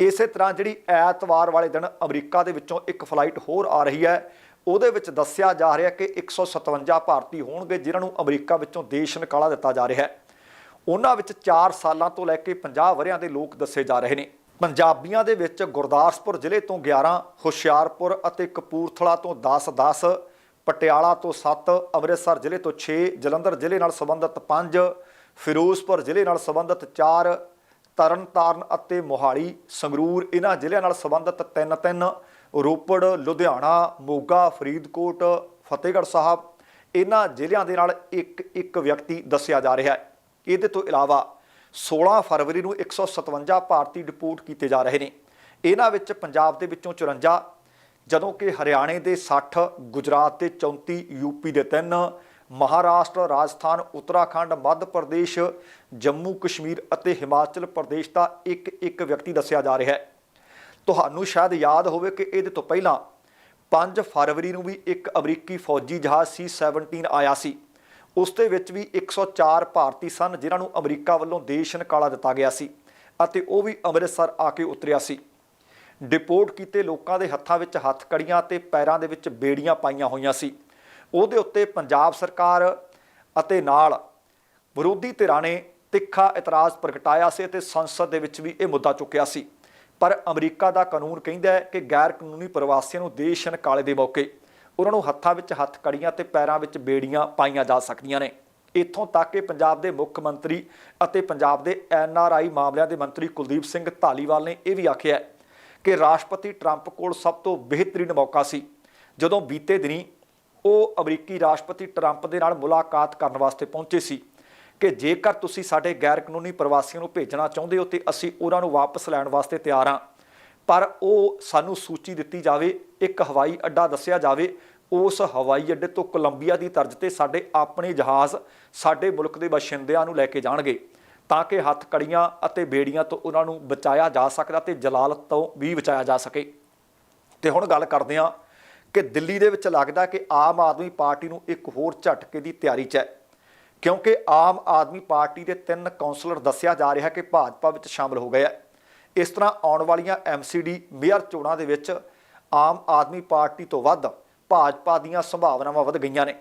ਇਸੇ ਤਰ੍ਹਾਂ ਜਿਹੜੀ ਐਤਵਾਰ ਵਾਲੇ ਦਿਨ ਅਮਰੀਕਾ ਦੇ ਵਿੱਚੋਂ ਇੱਕ ਫਲਾਈਟ ਹੋਰ ਆ ਰਹੀ ਹੈ, ਉਹਦੇ ਵਿੱਚ ਦੱਸਿਆ ਜਾ ਰਿਹਾ ਕਿ 157 ਭਾਰਤੀ ਹੋਣਗੇ, ਜਿਨ੍ਹਾਂ ਨੂੰ ਅਮਰੀਕਾ ਵਿੱਚੋਂ ਦੇਸ਼ ਨਿਕਾਲਾ ਦਿੱਤਾ ਜਾ ਰਿਹਾ ਹੈ। ਉਹਨਾਂ ਵਿੱਚ 4 ਸਾਲਾਂ ਤੋਂ ਲੈ ਕੇ 50 ਵਰਿਆਂ ਦੇ ਲੋਕ ਦੱਸੇ ਜਾ ਰਹੇ ਨੇ। ਪੰਜਾਬੀਆਂ ਦੇ ਵਿੱਚ ਗੁਰਦਾਸਪੁਰ ਜ਼ਿਲ੍ਹੇ ਤੋਂ 11 ਹੁਸ਼ਿਆਰਪੁਰ ਅਤੇ ਕਪੂਰਥਲਾ ਤੋਂ 10 10 ਪਟਿਆਲਾ ਤੋਂ 7 ਅੰਮ੍ਰਿਤਸਰ ਜ਼ਿਲ੍ਹੇ ਤੋਂ 6 ਜਲੰਧਰ ਜ਼ਿਲ੍ਹੇ ਨਾਲ ਸੰਬੰਧਿਤ 5 ਫਿਰੋਜ਼ਪੁਰ ਜ਼ਿਲ੍ਹੇ ਨਾਲ ਸੰਬੰਧਿਤ 4 ਤਰਨਤਾਰਨ ਅਤੇ ਮੋਹਾਲੀ, ਸੰਗਰੂਰ ਇਹਨਾਂ ਜ਼ਿਲ੍ਹਿਆਂ ਨਾਲ ਸੰਬੰਧਿਤ 3 3 ਰੋਪੜ, ਲੁਧਿਆਣਾ, ਮੋਗਾ, ਫਰੀਦਕੋਟ, ਫਤਿਹਗੜ੍ਹ ਸਾਹਿਬ ਇਹਨਾਂ ਜ਼ਿਲ੍ਹਿਆਂ ਦੇ ਨਾਲ ਇੱਕ ਇੱਕ ਵਿਅਕਤੀ ਦੱਸਿਆ ਜਾ ਰਿਹਾ ਹੈ। ਇਹਦੇ ਤੋਂ ਇਲਾਵਾ 16 ਫਰਵਰੀ ਨੂੰ 157 ਭਾਰਤੀ ਡਿਪੋਰਟ ਕੀਤੇ ਜਾ ਰਹੇ ਨੇ। ਇਹਨਾਂ ਵਿੱਚ ਪੰਜਾਬ ਦੇ ਵਿੱਚੋਂ 54 ਜਦੋਂ ਕਿ ਹਰਿਆਣੇ ਦੇ 60 ਗੁਜਰਾਤ ਦੇ 34 ਯੂਪੀ ਦੇ 3 ਮਹਾਰਾਸ਼ਟਰ, ਰਾਜਸਥਾਨ, ਉੱਤਰਾਖੰਡ, ਮੱਧ ਪ੍ਰਦੇਸ਼ ਜੰਮੂ, ਕਸ਼ਮੀਰ ਅਤੇ ਹਿਮਾਚਲ ਪ੍ਰਦੇਸ਼ ਦਾ ਇੱਕ ਇੱਕ ਵਿਅਕਤੀ ਦੱਸਿਆ ਜਾ ਰਿਹਾ ਹੈ। ਤੁਹਾਨੂੰ ਸ਼ਾਇਦ ਯਾਦ ਹੋਵੇ ਕਿ ਇਹਦੇ ਤੋਂ ਪਹਿਲਾਂ 5 ਫਰਵਰੀ ਨੂੰ ਵੀ ਇੱਕ ਅਮਰੀਕੀ ਫੌਜੀ ਜਹਾਜ਼ C-17 ਆਇਆ ਸੀ। ਉਸ ਦੇ ਵਿੱਚ ਵੀ 104 ਭਾਰਤੀ ਸਨ ਜਿਨ੍ਹਾਂ ਨੂੰ ਅਮਰੀਕਾ ਵੱਲੋਂ ਦੇਸ਼ ਨਿਕਾਲਾ ਦਿੱਤਾ ਗਿਆ ਸੀ ਅਤੇ ਉਹ ਵੀ ਅੰਮ੍ਰਿਤਸਰ ਆ ਕੇ ਉਤਰਿਆ ਸੀ। ਡਿਪੋਰਟ ਕੀਤੇ ਲੋਕਾਂ ਦੇ ਹੱਥਾਂ ਵਿੱਚ ਹੱਥ ਕੜੀਆਂ ਤੇ ਪੈਰਾਂ ਦੇ ਵਿੱਚ ਬੇੜੀਆਂ ਪਾਈਆਂ ਹੋਈਆਂ ਸੀ। ਉਹਦੇ ਉੱਤੇ ਪੰਜਾਬ ਸਰਕਾਰ ਅਤੇ ਨਾਲ ਵਿਰੋਧੀ ਧਿਰਾਂ ਨੇ ਤਿੱਖਾ ਇਤਰਾਜ਼ ਪ੍ਰਗਟਾਇਆ ਸੀ ਅਤੇ ਸੰਸਦ ਦੇ ਵਿੱਚ ਵੀ ਇਹ ਮੁੱਦਾ ਚੁੱਕਿਆ ਸੀ। ਪਰ ਅਮਰੀਕਾ ਦਾ ਕਾਨੂੰਨ ਕਹਿੰਦਾ ਹੈ ਕਿ ਗੈਰ ਕਾਨੂੰਨੀ ਪ੍ਰਵਾਸੀਆਂ ਨੂੰ ਦੇਸ਼ ਨਿਕਾਲੇ ਦੇ ਮੌਕੇ ਉਹਨਾਂ ਨੂੰ ਹੱਥਾਂ ਵਿੱਚ ਹੱਥ ਕੜੀਆਂ ਤੇ ਪੈਰਾਂ ਵਿੱਚ ਬੇੜੀਆਂ ਪਾਈਆਂ ਜਾ ਸਕਦੀਆਂ ਨੇ। ਇੱਥੋਂ ਤੱਕ ਕਿ ਪੰਜਾਬ ਦੇ ਮੁੱਖ ਮੰਤਰੀ ਅਤੇ ਪੰਜਾਬ ਦੇ ਐਨ ਆਰ ਆਈ ਮਾਮਲਿਆਂ ਦੇ ਮੰਤਰੀ ਕੁਲਦੀਪ ਸਿੰਘ ਧਾਲੀਵਾਲ ਨੇ ਇਹ ਵੀ ਆਖਿਆ ਕਿ ਰਾਸ਼ਟਰਪਤੀ ਟਰੰਪ ਕੋਲ ਸਭ ਤੋਂ ਬਿਹਤਰੀਨ ਮੌਕਾ ਸੀ। ਜਦੋਂ ਬੀਤੇ ਦਿਨੀ ਉਹ ਅਮਰੀਕੀ ਰਾਸ਼ਟਰਪਤੀ ਟਰੰਪ ਦੇ ਨਾਲ ਮੁਲਾਕਾਤ ਕਰਨ ਵਾਸਤੇ ਪਹੁੰਚੇ ਸੀ ਕਿ ਜੇਕਰ ਤੁਸੀਂ ਸਾਡੇ ਗੈਰ ਕਾਨੂੰਨੀ ਪ੍ਰਵਾਸੀਆਂ ਨੂੰ ਭੇਜਣਾ ਚਾਹੁੰਦੇ ਹੋ ਤੇ ਅਸੀਂ ਉਹਨਾਂ ਨੂੰ ਵਾਪਸ ਲੈਣ ਵਾਸਤੇ ਤਿਆਰ ਹਾਂ। ਪਰ ਉਹ ਸਾਨੂੰ ਸੂਚੀ ਦਿੱਤੀ ਜਾਵੇ, ਇੱਕ ਹਵਾਈ ਅੱਡਾ ਦੱਸਿਆ ਜਾਵੇ, ਉਸ ਹਵਾਈ ਅੱਡੇ ਤੋਂ ਕੋਲੰਬੀਆ ਦੀ ਤਰਜ਼ ਤੇ ਸਾਡੇ ਆਪਣੇ ਜਹਾਜ਼ ਸਾਡੇ ਮੁਲਕ ਦੇ ਬਸ਼ਿੰਦਿਆਂ ਨੂੰ ਲੈ ਕੇ ਜਾਣਗੇ, ਤਾਂ ਕਿ ਹੱਥ ਕੜੀਆਂ ਅਤੇ ਬੇੜੀਆਂ ਤੋਂ ਉਹਨਾਂ ਨੂੰ ਬਚਾਇਆ ਜਾ ਸਕਦਾ ਤੇ ਜਲਾਲਤ ਤੋਂ ਵੀ ਬਚਾਇਆ ਜਾ ਸਕੇ। ਤੇ ਹੁਣ ਗੱਲ ਕਰਦੇ ਹਾਂ ਕਿ ਦਿੱਲੀ ਦੇ ਵਿੱਚ ਲੱਗਦਾ ਕਿ ਆਮ ਆਦਮੀ ਪਾਰਟੀ ਨੂੰ ਇੱਕ ਹੋਰ ਝਟਕੇ ਦੀ ਤਿਆਰੀ 'ਚ ਹੈ। ਕਿਉਂਕਿ ਆਮ ਆਦਮੀ ਪਾਰਟੀ ਦੇ ਤਿੰਨ ਕਾਉਂਸਲਰ ਦੱਸਿਆ ਜਾ ਰਿਹਾ ਕਿ ਭਾਜਪਾ ਵਿੱਚ ਸ਼ਾਮਲ ਹੋ ਗਏ ਆ। ਇਸ ਤਰ੍ਹਾਂ ਆਉਣ ਵਾਲੀਆਂ ਐਮਸੀਡੀ ਮੇਅਰ ਚੋਣਾਂ ਦੇ ਵਿੱਚ ਆਮ ਆਦਮੀ ਪਾਰਟੀ ਤੋਂ ਵੱਧ ਭਾਜਪਾ ਦੀਆਂ ਸੰਭਾਵਨਾਵਾਂ ਵੱਧ ਗਈਆਂ ਨੇ।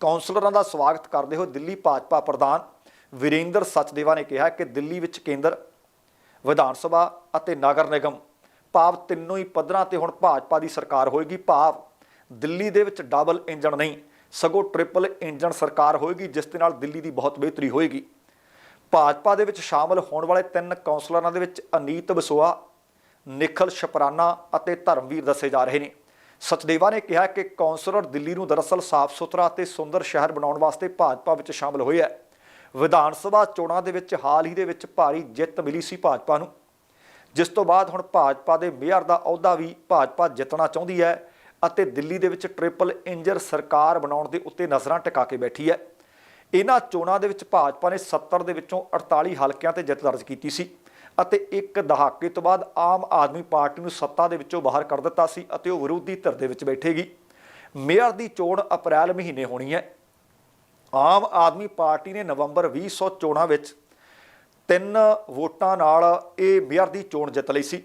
ਕਾਉਂਸਲਰਾਂ ਦਾ ਸਵਾਗਤ ਕਰਦੇ ਹੋਏ ਦਿੱਲੀ ਭਾਜਪਾ ਪ੍ਰਧਾਨ ਵਿਰੇਂਦਰ ਸਚਦੇਵਾ ਨੇ ਕਿਹਾ ਕਿ ਦਿੱਲੀ ਵਿੱਚ ਕੇਂਦਰ, ਵਿਧਾਨ ਸਭਾ ਅਤੇ ਨਗਰ ਨਿਗਮ ਭਾਵ ਤਿੰਨੋਂ ਹੀ ਪੱਧਰਾਂ ਤੇ ਹੁਣ ਭਾਜਪਾ ਦੀ ਸਰਕਾਰ ਹੋਏਗੀ। ਭਾਵ ਦਿੱਲੀ ਦੇ ਵਿੱਚ ਡਬਲ ਇੰਜਣ ਨਹੀਂ ਸਗੋਂ ਟ੍ਰਿਪਲ ਇੰਜਨ ਸਰਕਾਰ ਹੋਏਗੀ, ਜਿਸ ਦੇ ਨਾਲ ਦਿੱਲੀ ਦੀ ਬਹੁਤ ਬਿਹਤਰੀ ਹੋਏਗੀ। ਭਾਜਪਾ ਦੇ ਵਿੱਚ ਸ਼ਾਮਲ ਹੋਣ ਵਾਲੇ ਤਿੰਨ ਕੌਂਸਲਰਾਂ ਦੇ ਵਿੱਚ ਅਨੀਤ ਬਸੋਆ, ਨਿਖਲ ਸ਼ਪਰਾਨਾ ਅਤੇ ਧਰਮਵੀਰ ਦੱਸੇ ਜਾ ਰਹੇ ਨੇ। ਸਚਦੇਵਾ ਨੇ ਕਿਹਾ ਕਿ ਕੌਂਸਲਰ ਦਿੱਲੀ ਨੂੰ ਦਰਅਸਲ ਸਾਫ਼ ਸੁਥਰਾ ਅਤੇ ਸੁੰਦਰ ਸ਼ਹਿਰ ਬਣਾਉਣ ਵਾਸਤੇ ਭਾਜਪਾ ਵਿੱਚ ਸ਼ਾਮਲ ਹੋਏ ਹੈ। ਵਿਧਾਨ ਸਭਾ ਚੋਣਾਂ ਦੇ ਵਿੱਚ ਹਾਲ ਹੀ ਦੇ ਵਿੱਚ ਭਾਰੀ ਜਿੱਤ ਮਿਲੀ ਸੀ ਭਾਜਪਾ ਨੂੰ। ਜਿਸ ਤੋਂ ਬਾਅਦ ਹੁਣ ਭਾਜਪਾ ਦੇ ਮੇਅਰ ਦਾ ਅਹੁਦਾ ਵੀ ਭਾਜਪਾ ਜਿੱਤਣਾ ਚਾਹੁੰਦੀ ਹੈ। ਅਤੇ ਦਿੱਲੀ ਦੇ ਵਿੱਚ ਟ੍ਰਿਪਲ ਇੰਜਰ ਸਰਕਾਰ ਬਣਾਉਣ ਦੇ ਉੱਤੇ ਨਜ਼ਰਾਂ ਟਿਕਾ ਕੇ ਬੈਠੀ ਹੈ। ਇਹਨਾਂ ਚੋਣਾਂ ਦੇ ਵਿੱਚ ਭਾਜਪਾ ਨੇ 70 ਦੇ ਵਿੱਚੋਂ 48 ਹਲਕਿਆਂ ਤੇ ਜਿੱਤ ਦਰਜ ਕੀਤੀ ਸੀ ਅਤੇ ਇੱਕ ਦਹਾਕੇ ਤੋਂ ਬਾਅਦ ਆਮ ਆਦਮੀ ਪਾਰਟੀ ਨੂੰ ਸੱਤਾ ਦੇ ਵਿੱਚੋਂ ਬਾਹਰ ਕਰ ਦਿੱਤਾ ਸੀ ਅਤੇ ਉਹ ਵਿਰੋਧੀ ਧਿਰ ਦੇ ਵਿੱਚ ਬੈਠੇਗੀ। ਮੇਅਰ ਦੀ ਚੋਣ ਅਪ੍ਰੈਲ ਮਹੀਨੇ ਹੋਣੀ ਹੈ। ਆਮ ਆਦਮੀ ਪਾਰਟੀ ਨੇ ਨਵੰਬਰ 2014 ਵਿੱਚ ਤਿੰਨ ਵੋਟਾਂ ਨਾਲ ਇਹ ਮੇਅਰ ਦੀ ਚੋਣ ਜਿੱਤ ਲਈ ਸੀ।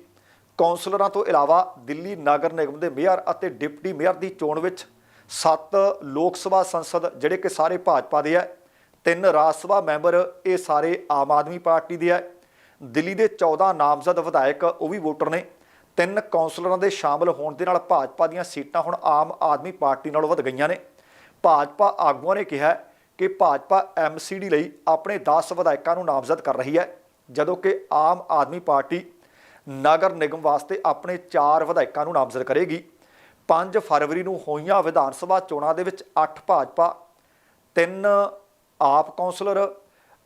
ਕੌਂਸਲਰਾਂ ਤੋਂ ਇਲਾਵਾ ਦਿੱਲੀ ਨਗਰ ਨਿਗਮ ਦੇ ਮੇਅਰ ਅਤੇ ਡਿਪਟੀ ਮੇਅਰ ਦੀ ਚੋਣ ਵਿੱਚ 7 ਲੋਕ ਸਭਾ ਸੰਸਦ, ਜਿਹੜੇ ਕਿ ਸਾਰੇ ਭਾਜਪਾ ਦੇ ਹੈ ਤਿੰਨ ਰਾਜ ਸਭਾ ਮੈਂਬਰ, ਇਹ ਸਾਰੇ ਆਮ ਆਦਮੀ ਪਾਰਟੀ ਦੇ ਹੈ ਦਿੱਲੀ ਦੇ 14 ਨਾਮਜ਼ਦ ਵਿਧਾਇਕ, ਉਹ ਵੀ ਵੋਟਰ ਨੇ। ਤਿੰਨ ਕੌਂਸਲਰਾਂ ਦੇ ਸ਼ਾਮਲ ਹੋਣ ਦੇ ਨਾਲ ਭਾਜਪਾ ਦੀਆਂ ਸੀਟਾਂ ਹੁਣ ਆਮ ਆਦਮੀ ਪਾਰਟੀ ਨਾਲੋਂ ਵੱਧ ਗਈਆਂ ਨੇ। ਭਾਜਪਾ ਆਗੂਆਂ ਨੇ ਕਿਹਾ ਕਿ ਭਾਜਪਾ ਐਮਸੀਡੀ ਲਈ ਆਪਣੇ 10 ਵਿਧਾਇਕਾਂ ਨੂੰ ਨਾਮਜ਼ਦ ਕਰ ਰਹੀ ਹੈ, ਜਦੋਂ ਕਿ ਆਮ ਆਦਮੀ ਪਾਰਟੀ ਨਗਰ ਨਿਗਮ ਵਾਸਤੇ ਆਪਣੇ 4 ਵਿਧਾਇਕਾਂ ਨੂੰ ਨਾਮਜ਼ਦ ਕਰੇਗੀ। 5 ਫਰਵਰੀ ਨੂੰ ਹੋਈਆਂ ਵਿਧਾਨ ਸਭਾ ਚੋਣਾਂ ਦੇ ਵਿੱਚ 8 ਭਾਜਪਾ, ਤਿੰਨ ਆਪ ਕੌਂਸਲਰ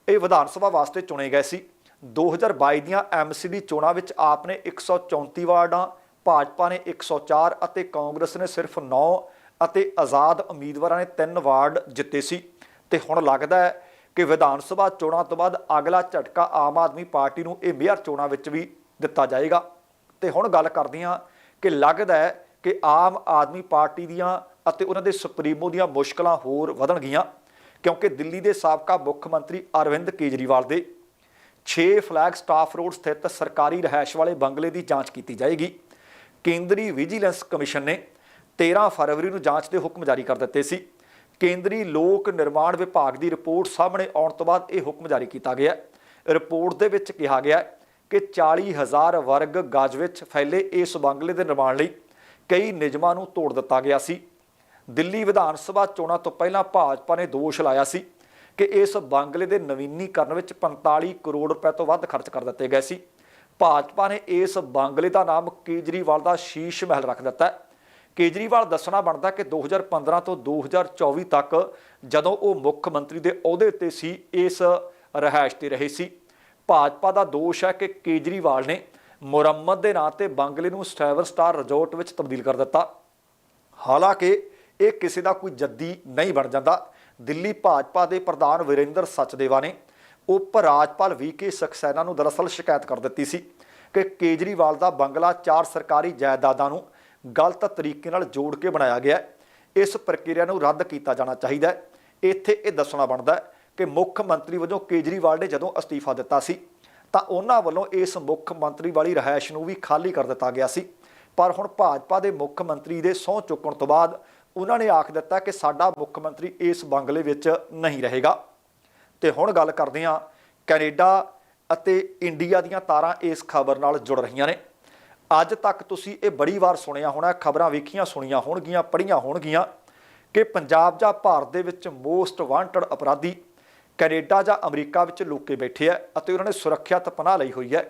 ਇਹ ਵਿਧਾਨ ਸਭਾ ਵਾਸਤੇ ਚੁਣੇ ਗਏ ਸੀ। 2022 ਦੀਆਂ ਐਮਸੀਡੀ ਚੋਣਾਂ ਵਿੱਚ ਆਪ ਨੇ 134 ਵਾਰਡਾਂ, ਭਾਜਪਾ ਨੇ 104 ਅਤੇ ਕਾਂਗਰਸ ਨੇ ਸਿਰਫ 9 ਅਤੇ ਆਜ਼ਾਦ ਉਮੀਦਵਾਰਾਂ ਨੇ 3 ਵਾਰਡ ਜਿੱਤੇ ਸੀ। ਤੇ ਹੁਣ ਲੱਗਦਾ ਹੈ ਕਿ ਵਿਧਾਨ ਸਭਾ ਚੋਣਾਂ ਤੋਂ ਬਾਅਦ ਅਗਲਾ ਝਟਕਾ ਆਮ ਆਦਮੀ ਪਾਰਟੀ ਨੂੰ ਇਹ ਮੇਅਰ ਚੋਣਾਂ ਵਿੱਚ ਵੀ ਦਿੱਤਾ ਜਾਏਗਾ। ਤੇ ਹੁਣ ਗੱਲ ਕਰਦੇ ਹਾਂ ਕਿ ਲੱਗਦਾ ਹੈ ਕਿ ਆਮ ਆਦਮੀ ਪਾਰਟੀ ਦੀਆਂ ਅਤੇ ਉਹਨਾਂ ਦੇ ਸੁਪਰੀਮੋ ਦੀਆਂ ਮੁਸ਼ਕਲਾਂ ਹੋਰ ਵਧਣਗੀਆਂ, ਕਿਉਂਕਿ ਦਿੱਲੀ ਦੇ ਸਾਬਕਾ ਮੁੱਖ ਮੰਤਰੀ ਅਰਵਿੰਦ ਕੇਜਰੀਵਾਲ ਦੇ 6 ਫਲੈਗ ਸਟਾਫ ਰੋਡ ਸਥਿਤ ਸਰਕਾਰੀ ਰਹਿائش ਵਾਲੇ ਬੰਗਲੇ ਦੀ ਜਾਂਚ ਕੀਤੀ ਜਾਏਗੀ। ਕੇਂਦਰੀ ਵਿਜੀਲੈਂਸ ਕਮਿਸ਼ਨ ਨੇ 13 ਫਰਵਰੀ ਨੂੰ ਜਾਂਚ ਦੇ ਹੁਕਮ ਜਾਰੀ ਕਰ ਦਿੱਤੇ ਸੀ। ਕੇਂਦਰੀ ਲੋਕ ਨਿਰਮਾਣ ਵਿਭਾਗ ਦੀ ਰਿਪੋਰਟ ਸਾਹਮਣੇ ਆਉਣ ਤੋਂ ਬਾਅਦ ਇਹ ਹੁਕਮ ਜਾਰੀ ਕੀਤਾ ਗਿਆ ਰਿਪੋਰਟ ਦੇ ਵਿੱਚ ਕਿਹਾ ਗਿਆ ਕਿ 40000 ਵਰਗ ਗਜ ਵਿੱਚ ਫੈਲੇ ਇਸ ਬੰਗਲੇ ਦੇ ਨਿਰਮਾਣ ਲਈ ਕਈ ਨਿਯਮਾਂ ਨੂੰ ਤੋੜ ਦਿੱਤਾ ਗਿਆ ਸੀ। ਦਿੱਲੀ ਵਿਧਾਨ ਸਭਾ ਚੋਣਾਂ ਤੋਂ ਪਹਿਲਾਂ ਭਾਜਪਾ ਨੇ ਦੋਸ਼ ਲਾਇਆ ਸੀ ਕਿ ਇਸ ਬੰਗਲੇ ਦੇ ਨਵੀਨੀਕਰਨ ਵਿੱਚ 45 ਕਰੋੜ ਰੁਪਏ ਤੋਂ ਵੱਧ ਖਰਚ ਕਰ ਦਿੱਤੇ ਗਏ ਸੀ। ਭਾਜਪਾ ਨੇ ਇਸ ਬੰਗਲੇ ਦਾ ਨਾਮ ਕੇਜਰੀਵਾਲ ਦਾ ਸ਼ੀਸ਼ ਮਹਿਲ ਰੱਖ ਦਿੱਤਾ ਕੇਜਰੀਵਾਲ ਦੱਸਣਾ ਬਣਦਾ ਕਿ 2015 ਤੋਂ 2024 ਤੱਕ ਜਦੋਂ ਉਹ ਮੁੱਖ ਮੰਤਰੀ ਦੇ ਅਹੁਦੇ ਤੇ ਸੀ, ਇਸ ਰਹਿائش ਤੇ ਰਹੇ ਸੀ। ਭਾਜਪਾ ਦਾ ਦੋਸ਼ ਹੈ ਕਿ ਕੇਜਰੀਵਾਲ ਨੇ ਮੁਰੰਮਤ ਦੇ ਨਾਂ ਤੇ ਬੰਗਲੇ ਨੂੰ ਸੈਵਨ ਸਟਾਰ ਰਿਜ਼ੋਰਟ ਵਿੱਚ ਤਬਦੀਲ ਕਰ ਦਿੱਤਾ। ਹਾਲਾਂਕਿ, ਇਹ ਕਿਸੇ ਦਾ ਕੋਈ ਜੱਦੀ ਨਹੀਂ ਬਣ ਜਾਂਦਾ। ਦਿੱਲੀ ਭਾਜਪਾ ਦੇ ਪ੍ਰਧਾਨ ਵਿਰੇਂਦਰ ਸਚਦੇਵਾ ਨੇ ਉਪ ਰਾਜਪਾਲ ਵੀਕੇ ਸਕਸੈਨਾ ਨੂੰ ਦਰਅਸਲ ਸ਼ਿਕਾਇਤ ਕਰ ਦਿੱਤੀ ਸੀ ਕਿ ਕੇਜਰੀਵਾਲ ਦਾ ਬੰਗਲਾ ਚਾਰ ਸਰਕਾਰੀ ਜਾਇਦਾਦਾਂ ਨੂੰ ਗਲਤ ਤਰੀਕੇ ਨਾਲ ਜੋੜ ਕੇ ਬਣਾਇਆ ਗਿਆ ਹੈ। ਇਸ ਪ੍ਰਕਿਰਿਆ ਨੂੰ ਰੱਦ ਕੀਤਾ ਜਾਣਾ ਚਾਹੀਦਾ ਹੈ। ਇੱਥੇ ਇਹ ਦੱਸਣਾ ਬਣਦਾ ਹੈ ਕਿ ਮੁੱਖ ਮੰਤਰੀ ਵਜੋਂ ਕੇਜਰੀਵਾਲ ਨੇ ਜਦੋਂ ਅਸਤੀਫਾ ਦਿੱਤਾ ਸੀ, ਤਾਂ ਉਹਨਾਂ ਵੱਲੋਂ ਇਸ ਮੁੱਖ ਮੰਤਰੀ ਵਾਲੀ ਰਹਿائش ਨੂੰ ਵੀ ਖਾਲੀ ਕਰ ਦਿੱਤਾ ਗਿਆ ਸੀ। ਪਰ ਹੁਣ ਭਾਜਪਾ ਦੇ ਮੁੱਖ ਮੰਤਰੀ ਦੇ ਸਹੁੰ ਚੁੱਕਣ ਤੋਂ ਬਾਅਦ ਉਹਨਾਂ ਨੇ ਆਖ ਦਿੱਤਾ ਕਿ ਸਾਡਾ ਮੁੱਖ ਮੰਤਰੀ ਇਸ ਬੰਗਲੇ ਵਿੱਚ ਨਹੀਂ ਰਹੇਗਾ। ਤੇ ਹੁਣ ਗੱਲ ਕਰਦੇ ਹਾਂ ਕੈਨੇਡਾ ਅਤੇ ਇੰਡੀਆ ਦੀਆਂ ਤਾਰਾਂ ਇਸ ਖਬਰ ਨਾਲ ਜੁੜ ਰਹੀਆਂ ਨੇ। ਅੱਜ ਤੱਕ ਤੁਸੀਂ ਇਹ ਬੜੀ ਵਾਰ ਸੁਣਿਆ ਹੋਣਾ, ਖਬਰਾਂ ਵੇਖੀਆਂ ਸੁਣੀਆਂ ਹੋਣਗੀਆਂ, ਪੜ੍ਹੀਆਂ ਹੋਣਗੀਆਂ ਕਿ ਪੰਜਾਬ ਜਾਂ ਭਾਰਤ ਦੇ ਵਿੱਚ ਮੋਸਟ ਵਾਂਟਡ ਅਪਰਾਧੀ ਕੈਨੇਡਾ ਜਾਂ ਅਮਰੀਕਾ ਵਿੱਚ ਲੁਕੇ ਬੈਠੇ ਆ ਅਤੇ ਉਹਨਾਂ ਨੇ ਸੁਰੱਖਿਅਤ ਪਨਾਹ ਲਈ ਹੋਈ ਹੈ।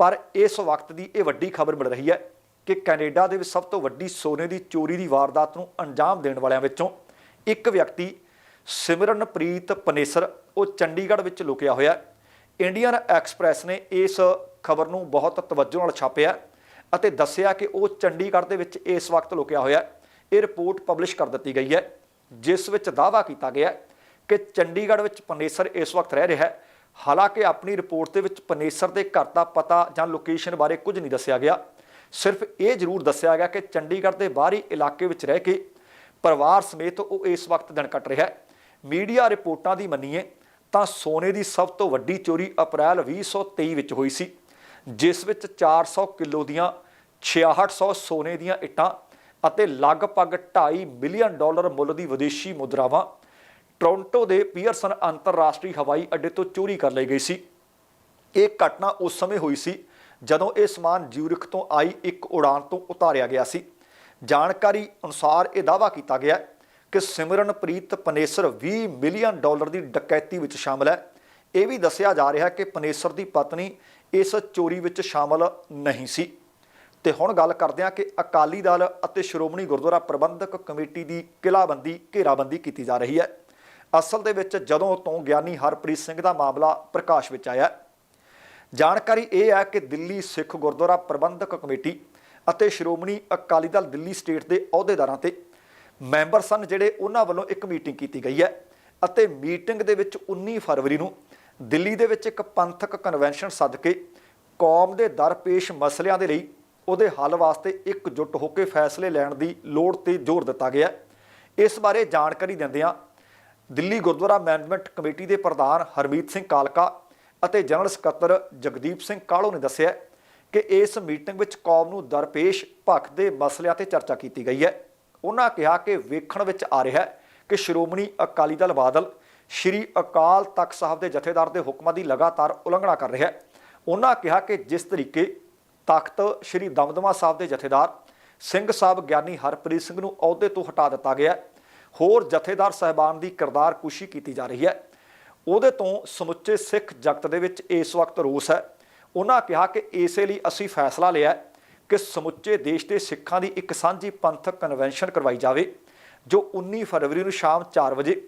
ਪਰ ਇਸ ਵਕਤ ਦੀ ਇਹ ਵੱਡੀ ਖਬਰ ਮਿਲ ਰਹੀ ਹੈ ਕਿ ਕੈਨੇਡਾ ਦੇ ਵਿੱਚ ਸਭ ਤੋਂ ਵੱਡੀ ਸੋਨੇ ਦੀ ਚੋਰੀ ਦੀ ਵਾਰਦਾਤ ਨੂੰ ਅੰਜਾਮ ਦੇਣ ਵਾਲਿਆਂ ਵਿੱਚੋਂ ਇੱਕ ਵਿਅਕਤੀ ਸਿਮਰਨਪ੍ਰੀਤ ਪਨੇਸਰ, ਉਹ ਚੰਡੀਗੜ੍ਹ ਵਿੱਚ ਲੁਕਿਆ ਹੋਇਆ। ਇੰਡੀਅਨ ਐਕਸਪ੍ਰੈਸ ਨੇ ਇਸ ਖਬਰ ਨੂੰ ਬਹੁਤ ਤਵੱਜੋ ਨਾਲ ਛਾਪਿਆ ਅਤੇ ਦੱਸਿਆ ਕਿ ਉਹ ਚੰਡੀਗੜ੍ਹ ਦੇ ਵਿੱਚ ਇਸ ਵਕਤ ਲੁਕਿਆ ਹੋਇਆ। ਇਹ ਰਿਪੋਰਟ ਪਬਲਿਸ਼ ਕਰ ਦਿੱਤੀ ਗਈ ਹੈ, ਜਿਸ ਵਿੱਚ ਦਾਅਵਾ ਕੀਤਾ ਗਿਆ ਹੈ ਕਿ ਚੰਡੀਗੜ੍ਹ ਵਿੱਚ ਪਨੇਸਰ ਇਸ ਵਕਤ ਰਹਿ ਰਿਹਾ ਹੈ। ਹਾਲਾਂਕਿ ਆਪਣੀ ਰਿਪੋਰਟ ਦੇ ਵਿੱਚ ਪਨੇਸਰ ਦੇ ਘਰ ਦਾ ਪਤਾ ਜਾਂ ਲੋਕੇਸ਼ਨ ਬਾਰੇ ਕੁਝ ਨਹੀਂ ਦੱਸਿਆ ਗਿਆ। ਸਿਰਫ ਇਹ ਜ਼ਰੂਰ ਦੱਸਿਆ ਗਿਆ ਕਿ ਚੰਡੀਗੜ੍ਹ ਦੇ ਬਾਹਰੀ ਇਲਾਕੇ ਵਿੱਚ ਰਹਿ ਕੇ ਪਰਿਵਾਰ ਸਮੇਤ ਉਹ ਇਸ ਵਕਤ ਦਿਨ ਕੱਟ ਰਿਹਾ ਹੈ। ਮੀਡੀਆ ਰਿਪੋਰਟਾਂ ਦੀ ਮੰਨੀਏ ਤਾਂ ਸੋਨੇ ਦੀ ਸਭ ਤੋਂ ਵੱਡੀ ਚੋਰੀ ਅਪ੍ਰੈਲ 2023 ਵਿੱਚ ਹੋਈ ਸੀ, ਜਿਸ ਵਿੱਚ 400 ਕਿਲੋ ਦੀਆਂ 6600 ਸੋਨੇ ਦੀਆਂ ਇੱਟਾਂ ਅਤੇ ਲਗਭਗ 2.5 ਮਿਲੀਅਨ ਡਾਲਰ ਮੁੱਲ ਦੀ ਵਿਦੇਸ਼ੀ ਮੁਦਰਾਵਾਂ ਟੋਰਾਂਟੋ ਦੇ ਪੀਅਰਸਨ ਅੰਤਰਰਾਸ਼ਟਰੀ ਹਵਾਈ ਅੱਡੇ ਤੋਂ ਚੋਰੀ ਕਰ ਲਈ ਗਈ ਸੀ। ਇਹ ਘਟਨਾ ਉਸ ਸਮੇਂ ਹੋਈ ਸੀ ਜਦੋਂ ਇਹ ਸਮਾਨ ਜਿਊਰਿਖ ਤੋਂ ਆਈ ਇੱਕ ਉਡਾਨ ਤੋਂ ਉਤਾਰਿਆ ਗਿਆ ਸੀ। ਜਾਣਕਾਰੀ ਅਨੁਸਾਰ ਇਹ ਦਾਅਵਾ ਕੀਤਾ ਗਿਆ ਕਿ ਸਿਮਰਨਪ੍ਰੀਤ ਪਨੇਸਰ 20 ਮਿਲੀਅਨ ਡਾਲਰ ਦੀ ਡਕੈਤੀ ਵਿੱਚ ਸ਼ਾਮਲ ਹੈ। ਇਹ ਵੀ ਦੱਸਿਆ ਜਾ ਰਿਹਾ ਕਿ ਪਨੇਸਰ ਦੀ ਪਤਨੀ ਇਸ ਚੋਰੀ ਵਿੱਚ ਸ਼ਾਮਲ ਨਹੀਂ ਸੀ। ਤੇ ਹੁਣ ਗੱਲ ਕਰਦੇ ਹਾਂ ਕਿ ਅਕਾਲੀ ਦਲ ਅਤੇ ਸ਼੍ਰੋਮਣੀ ਗੁਰਦੁਆਰਾ ਪ੍ਰਬੰਧਕ ਕਮੇਟੀ ਦੀ ਕਿਲਾਬੰਦੀ ਘੇਰਾਬੰਦੀ ਕੀਤੀ ਜਾ ਰਹੀ ਹੈ। ਅਸਲ ਦੇ ਵਿੱਚ ਜਦੋਂ ਤੋਂ ਗਿਆਨੀ ਹਰਪ੍ਰੀਤ ਸਿੰਘ ਦਾ ਮਾਮਲਾ ਪ੍ਰਕਾਸ਼ ਵਿੱਚ ਆਇਆ ਜਾਣਕਾਰੀ ਇਹ ਹੈ ਕਿ ਦਿੱਲੀ ਸਿੱਖ ਗੁਰਦੁਆਰਾ ਪ੍ਰਬੰਧਕ ਕਮੇਟੀ ਅਤੇ ਸ਼੍ਰੋਮਣੀ ਅਕਾਲੀ ਦਲ ਦਿੱਲੀ ਸਟੇਟ ਦੇ ਅਹੁਦੇਦਾਰਾਂ ਤੇ ਮੈਂਬਰ ਸਨ ਜਿਹੜੇ ਉਹਨਾਂ ਵੱਲੋਂ ਇੱਕ ਮੀਟਿੰਗ ਕੀਤੀ ਗਈ ਹੈ ਅਤੇ ਮੀਟਿੰਗ ਦੇ ਵਿੱਚ 19 ਫਰਵਰੀ ਨੂੰ ਦਿੱਲੀ ਦੇ ਵਿੱਚ ਇੱਕ ਪੰਥਕ ਕਨਵੈਨਸ਼ਨ ਸੱਦ ਕੇ ਕੌਮ ਦੇ ਦਰਪੇਸ਼ ਮਸਲਿਆਂ ਦੇ ਲਈ ਉਹਦੇ ਹੱਲ ਵਾਸਤੇ ਇਕਜੁੱਟ ਹੋ ਕੇ ਫੈਸਲੇ ਲੈਣ ਦੀ ਲੋੜ ਤੇ ਜ਼ੋਰ ਦਿੱਤਾ ਗਿਆ ਇਸ ਬਾਰੇ ਜਾਣਕਾਰੀ ਦਿੰਦਿਆਂ ਦਿੱਲੀ ਗੁਰਦੁਆਰਾ ਮੈਨੇਜਮੈਂਟ ਕਮੇਟੀ ਦੇ ਪ੍ਰਧਾਨ ਹਰਮੀਤ ਸਿੰਘ ਕਾਲਕਾ ਅਤੇ ਜਨਰਲ ਸਕੱਤਰ ਜਗਦੀਪ ਸਿੰਘ ਕਾਲੋ ਨੇ ਦੱਸਿਆ ਕਿ ਇਸ ਮੀਟਿੰਗ ਵਿੱਚ ਕੌਮ ਨੂੰ ਦਰਪੇਸ਼ ਭਖ ਦੇ ਮਸਲਿਆਂ ਤੇ ਚਰਚਾ ਕੀਤੀ ਗਈ ਹੈ। ਉਹਨਾਂ ਕਿਹਾ ਕਿ ਵੇਖਣ ਵਿੱਚ ਆ ਰਿਹਾ ਹੈ ਕਿ ਸ਼੍ਰੋਮਣੀ ਅਕਾਲੀ ਦਲ ਬਾਦਲ ਸ਼੍ਰੀ ਅਕਾਲ ਤਖਤ ਸਾਹਿਬ ਦੇ ਜਥੇਦਾਰ ਦੇ ਹੁਕਮਾਂ ਦੀ ਲਗਾਤਾਰ ਉਲੰਘਣਾ ਕਰ ਰਿਹਾ ਹੈ। ਉਹਨਾਂ ਕਿਹਾ ਕਿ ਜਿਸ ਤਰੀਕੇ ਤਖਤ ਸ਼੍ਰੀ ਦਮਦਮਾ ਸਾਹਿਬ ਦੇ ਜਥੇਦਾਰ ਸਿੰਘ ਸਾਹਿਬ ਗਿਆਨੀ ਹਰਪ੍ਰੀਤ ਸਿੰਘ ਨੂੰ ਅਹੁਦੇ ਤੋਂ ਹਟਾ ਦਿੱਤਾ ਗਿਆ ਹੋਰ ਜਥੇਦਾਰ ਸਹਿਬਾਨ ਦੀ ਕਿਰਦਾਰ ਕੁਸ਼ੀ ਕੀਤੀ ਜਾ ਰਹੀ ਹੈ। ਉਹਦੇ ਤੋਂ ਸਮੁੱਚੇ ਸਿੱਖ ਜਗਤ ਦੇ ਵਿੱਚ ਇਸ ਵਕਤ ਰੋਸ ਹੈ। ਉਹਨਾਂ ਕਿਹਾ ਕਿ ਇਸੇ ਲਈ ਅਸੀਂ ਫੈਸਲਾ ਲਿਆ ਕਿ ਸਮੁੱਚੇ ਦੇਸ਼ ਦੇ ਸਿੱਖਾਂ ਦੀ ਇੱਕ ਸਾਂਝੀ ਪੰਥਕ ਕਨਵੈਨਸ਼ਨ ਕਰਵਾਈ ਜਾਵੇ, ਜੋ 19 ਫਰਵਰੀ ਨੂੰ ਸ਼ਾਮ 4 ਵਜੇ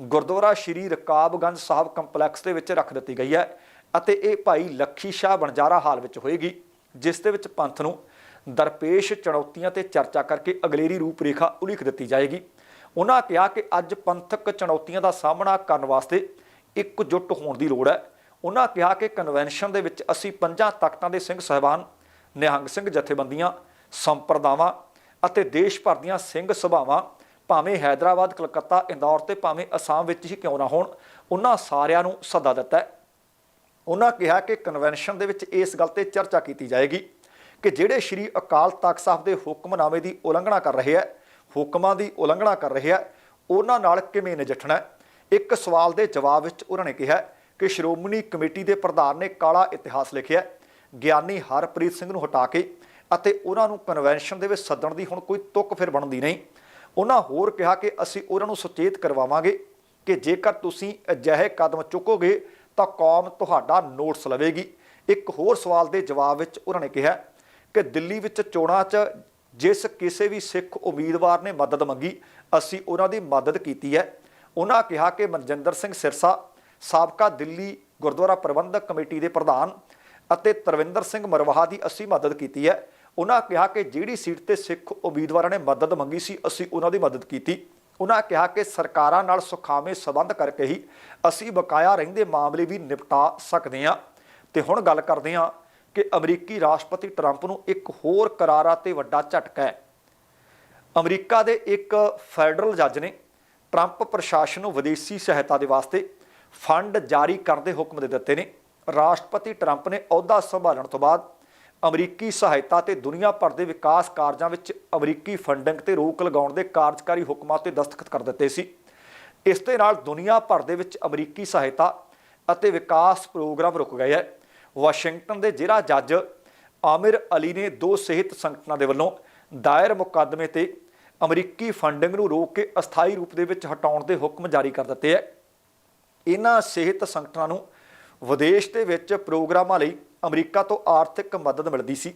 ਗੁਰਦੁਆਰਾ ਸ਼੍ਰੀ ਰਕਾਬਗੰਜ ਸਾਹਿਬ ਕੰਪਲੈਕਸ ਦੇ ਵਿੱਚ ਰੱਖ ਦਿੱਤੀ ਗਈ ਹੈ ਅਤੇ ਇਹ ਭਾਈ ਲੱਖੀ ਸ਼ਾਹ ਬਣਜਾਰਾ ਹਾਲ ਵਿੱਚ ਹੋਏਗੀ, ਜਿਸ ਦੇ ਵਿੱਚ ਪੰਥ ਨੂੰ ਦਰਪੇਸ਼ ਚੁਣੌਤੀਆਂ ਤੇ ਚਰਚਾ ਕਰਕੇ ਅਗਲੇਰੀ ਰੂਪਰੇਖਾ ਉਲੀਖ ਦਿੱਤੀ ਜਾਏਗੀ। ਉਹਨਾਂ ਕਿਹਾ ਕਿ ਅੱਜ ਪੰਥਕ ਚੁਣੌਤੀਆਂ ਦਾ ਸਾਹਮਣਾ ਕਰਨ ਵਾਸਤੇ ਇੱਕ ਜੁੱਟ ਹੋਣ ਦੀ ਲੋੜ ਹੈ। ਉਹਨਾਂ ਕਿਹਾ ਕਿ ਕਨਵੈਨਸ਼ਨ ਦੇ ਵਿੱਚ ਅਸੀਂ ਪੰਜਾਂ ਤਖਤਾਂ ਦੇ ਸਿੰਘ ਸਹਿਬਾਨ, ਨਿਹੰਗ ਸਿੰਘ ਜਥੇਬੰਦੀਆਂ, ਸੰਪਰਦਾਵਾਂ ਅਤੇ ਦੇਸ਼ ਭਰ ਦੀਆਂ ਸਿੰਘ ਸਭਾਵਾਂ, ਭਾਵੇਂ ਹైదరాబాద్ ਕਲਕੱਤਾ, ਇੰਦੌਰ ਤੇ ਭਾਵੇਂ ਅਸਾਮ ਵਿੱਚ ਹੀ ਕਿਉਂ ਨਾ ਹੋਣ, ਉਹਨਾਂ ਸਾਰਿਆਂ ਨੂੰ ਸੱਦਾ ਦਿੱਤਾ ਉਹਨਾਂ ਕਿਹਾ ਕਿ ਕਨਵੈਨਸ਼ਨ ਦੇ ਵਿੱਚ ਇਸ ਗੱਲ ਤੇ ਚਰਚਾ ਕੀਤੀ ਜਾਏਗੀ ਕਿ ਜਿਹੜੇ ਸ਼੍ਰੀ ਅਕਾਲ ਤਖਤ ਸਾਹਿਬ ਦੇ ਹੁਕਮਨਾਮੇ ਦੀ ਉਲੰਘਣਾ ਕਰ ਰਹੇ ਹੈ ਹੁਕਮਾਂ ਦੀ ਉਲੰਘਣਾ ਕਰ ਰਹੇ ਹੈ ਉਹਨਾਂ ਨਾਲ ਕਿਵੇਂ ਨਜਿੱਠਣਾ ਇੱਕ ਸਵਾਲ ਦੇ ਜਵਾਬ ਵਿੱਚ ਉਹਨਾਂ ਨੇ ਕਿਹਾ ਕਿ ਸ਼੍ਰੋਮਣੀ ਕਮੇਟੀ ਦੇ ਪ੍ਰਧਾਨ ਨੇ ਕਾਲਾ ਇਤਿਹਾਸ ਲਿਖਿਆ ਗਿਆਨੀ ਹਰਪ੍ਰੀਤ ਸਿੰਘ ਨੂੰ ਹਟਾ ਕੇ ਅਤੇ ਉਹਨਾਂ ਨੂੰ ਕਨਵੈਨਸ਼ਨ ਦੇ ਵਿੱਚ ਸੱਦਣ ਦੀ ਹੁਣ ਕੋਈ ਤੁਕ ਫਿਰ ਬਣਦੀ ਨਹੀਂ। ਉਹਨਾਂ ਹੋਰ ਕਿਹਾ ਕਿ ਅਸੀਂ ਉਹਨਾਂ ਨੂੰ ਸੁਚੇਤ ਕਰਵਾਵਾਂਗੇ ਕਿ ਜੇਕਰ ਤੁਸੀਂ ਅਜਿਹੇ ਕਦਮ ਚੁੱਕੋਗੇ ਤਾਂ ਕੌਮ ਤੁਹਾਡਾ ਨੋਟਿਸ ਲਵੇਗੀ। ਇੱਕ ਹੋਰ ਸਵਾਲ ਦੇ ਜਵਾਬ ਵਿੱਚ ਉਹਨਾਂ ਨੇ ਕਿਹਾ ਕਿ ਦਿੱਲੀ ਵਿੱਚ ਚੋਣਾਂ 'ਚ ਜਿਸ ਕਿਸੇ ਵੀ ਸਿੱਖ ਉਮੀਦਵਾਰ ਨੇ ਮਦਦ ਮੰਗੀ, ਅਸੀਂ ਉਹਨਾਂ ਦੀ ਮਦਦ ਕੀਤੀ ਹੈ। ਉਹਨਾਂ ਕਿਹਾ ਕਿ ਮਨਜਿੰਦਰ ਸਿੰਘ ਸਿਰਸਾ ਸਾਬਕਾ ਦਿੱਲੀ ਗੁਰਦੁਆਰਾ ਪ੍ਰਬੰਧਕ ਕਮੇਟੀ ਦੇ ਪ੍ਰਧਾਨ ਅਤੇ ਤਰਵਿੰਦਰ ਸਿੰਘ ਮਰਵਾਹਾ ਦੀ ਅਸੀਂ ਮਦਦ ਕੀਤੀ ਹੈ। ਉਹਨਾਂ ਕਿਹਾ ਕਿ ਜਿਹੜੀ ਸੀਟ ਤੇ ਸਿੱਖ ਉਮੀਦਵਾਰਾਂ ਨੇ ਮਦਦ ਮੰਗੀ ਸੀ, ਅਸੀਂ ਉਹਨਾਂ ਦੀ ਮਦਦ ਕੀਤੀ। ਉਹਨਾਂ ਕਿਹਾ ਕਿ ਸਰਕਾਰਾਂ ਨਾਲ ਸੁਖਾਵੇਂ ਸਬੰਧ ਕਰਕੇ ਹੀ ਅਸੀਂ ਬਕਾਇਆ ਰਹਿੰਦੇ ਮਾਮਲੇ ਵੀ ਨਿਪਟਾ ਸਕਦੇ ਹਾਂ। ਤੇ ਹੁਣ ਗੱਲ ਕਰਦੇ ਹਾਂ ਕਿ ਅਮਰੀਕੀ ਰਾਸ਼ਟਰਪਤੀ ਟਰੰਪ ਨੂੰ ਇੱਕ ਹੋਰ ਕਰਾਰਾ ਤੇ ਵੱਡਾ ਝਟਕਾ ਹੈ। ਅਮਰੀਕਾ ਦੇ ਇੱਕ ਫੈਡਰਲ ਜੱਜ ਨੇ ਟਰੰਪ ਪ੍ਰਸ਼ਾਸਨ ਨੂੰ ਵਿਦੇਸ਼ੀ ਸਹਾਇਤਾ ਦੇ ਵਾਸਤੇ ਫੰਡ ਜਾਰੀ ਕਰਨ ਦੇ ਹੁਕਮ ਦੇ ਦਿੱਤੇ ਨੇ। ਰਾਸ਼ਟਰਪਤੀ ਟਰੰਪ ਨੇ ਅਹੁਦਾ ਸੰਭਾਲਣ ਤੋਂ ਬਾਅਦ ਅਮਰੀਕੀ ਸਹਾਇਤਾ ਤੇ ਦੁਨੀਆ ਭਰ ਦੇ ਵਿਕਾਸ ਕਾਰਜਾਂ ਵਿੱਚ ਅਮਰੀਕੀ ਫੰਡਿੰਗ ਤੇ ਰੋਕ ਲਗਾਉਣ ਦੇ ਕਾਰਜਕਾਰੀ ਹੁਕਮਾਂ ਤੇ ਦਸਤਖਤ ਕਰ ਦਿੱਤੇ ਸੀ। ਇਸ ਦੇ ਨਾਲ ਦੁਨੀਆ ਭਰ ਦੇ ਵਿੱਚ ਅਮਰੀਕੀ ਸਹਾਇਤਾ ਅਤੇ ਵਿਕਾਸ ਪ੍ਰੋਗਰਾਮ ਰੁਕ ਗਏ ਹੈ। ਵਾਸ਼ਿੰਗਟਨ ਦੇ ਜ਼ਿਲ੍ਹਾ ਜੱਜ ਆਮਿਰ ਅਲੀ ਨੇ ਦੋ ਸਿਹਤ ਸੰਗਠਨਾਂ ਦੇ ਵੱਲੋਂ ਦਾਇਰ ਮੁਕੱਦਮੇ ਤੇ ਅਮਰੀਕੀ ਫੰਡਿੰਗ ਨੂੰ ਰੋਕ ਕੇ ਅਸਥਾਈ ਰੂਪ ਦੇ ਵਿੱਚ ਹਟਾਉਣ ਦੇ ਹੁਕਮ ਜਾਰੀ ਕਰ ਦਿੱਤੇ ਹੈ। ਇਹਨਾਂ ਸਿਹਤ ਸੰਗਠਨਾਂ ਨੂੰ ਵਿਦੇਸ਼ ਦੇ ਵਿੱਚ ਪ੍ਰੋਗਰਾਮਾਂ ਲਈ ਅਮਰੀਕਾ ਤੋਂ ਆਰਥਿਕ ਮਦਦ ਮਿਲਦੀ ਸੀ।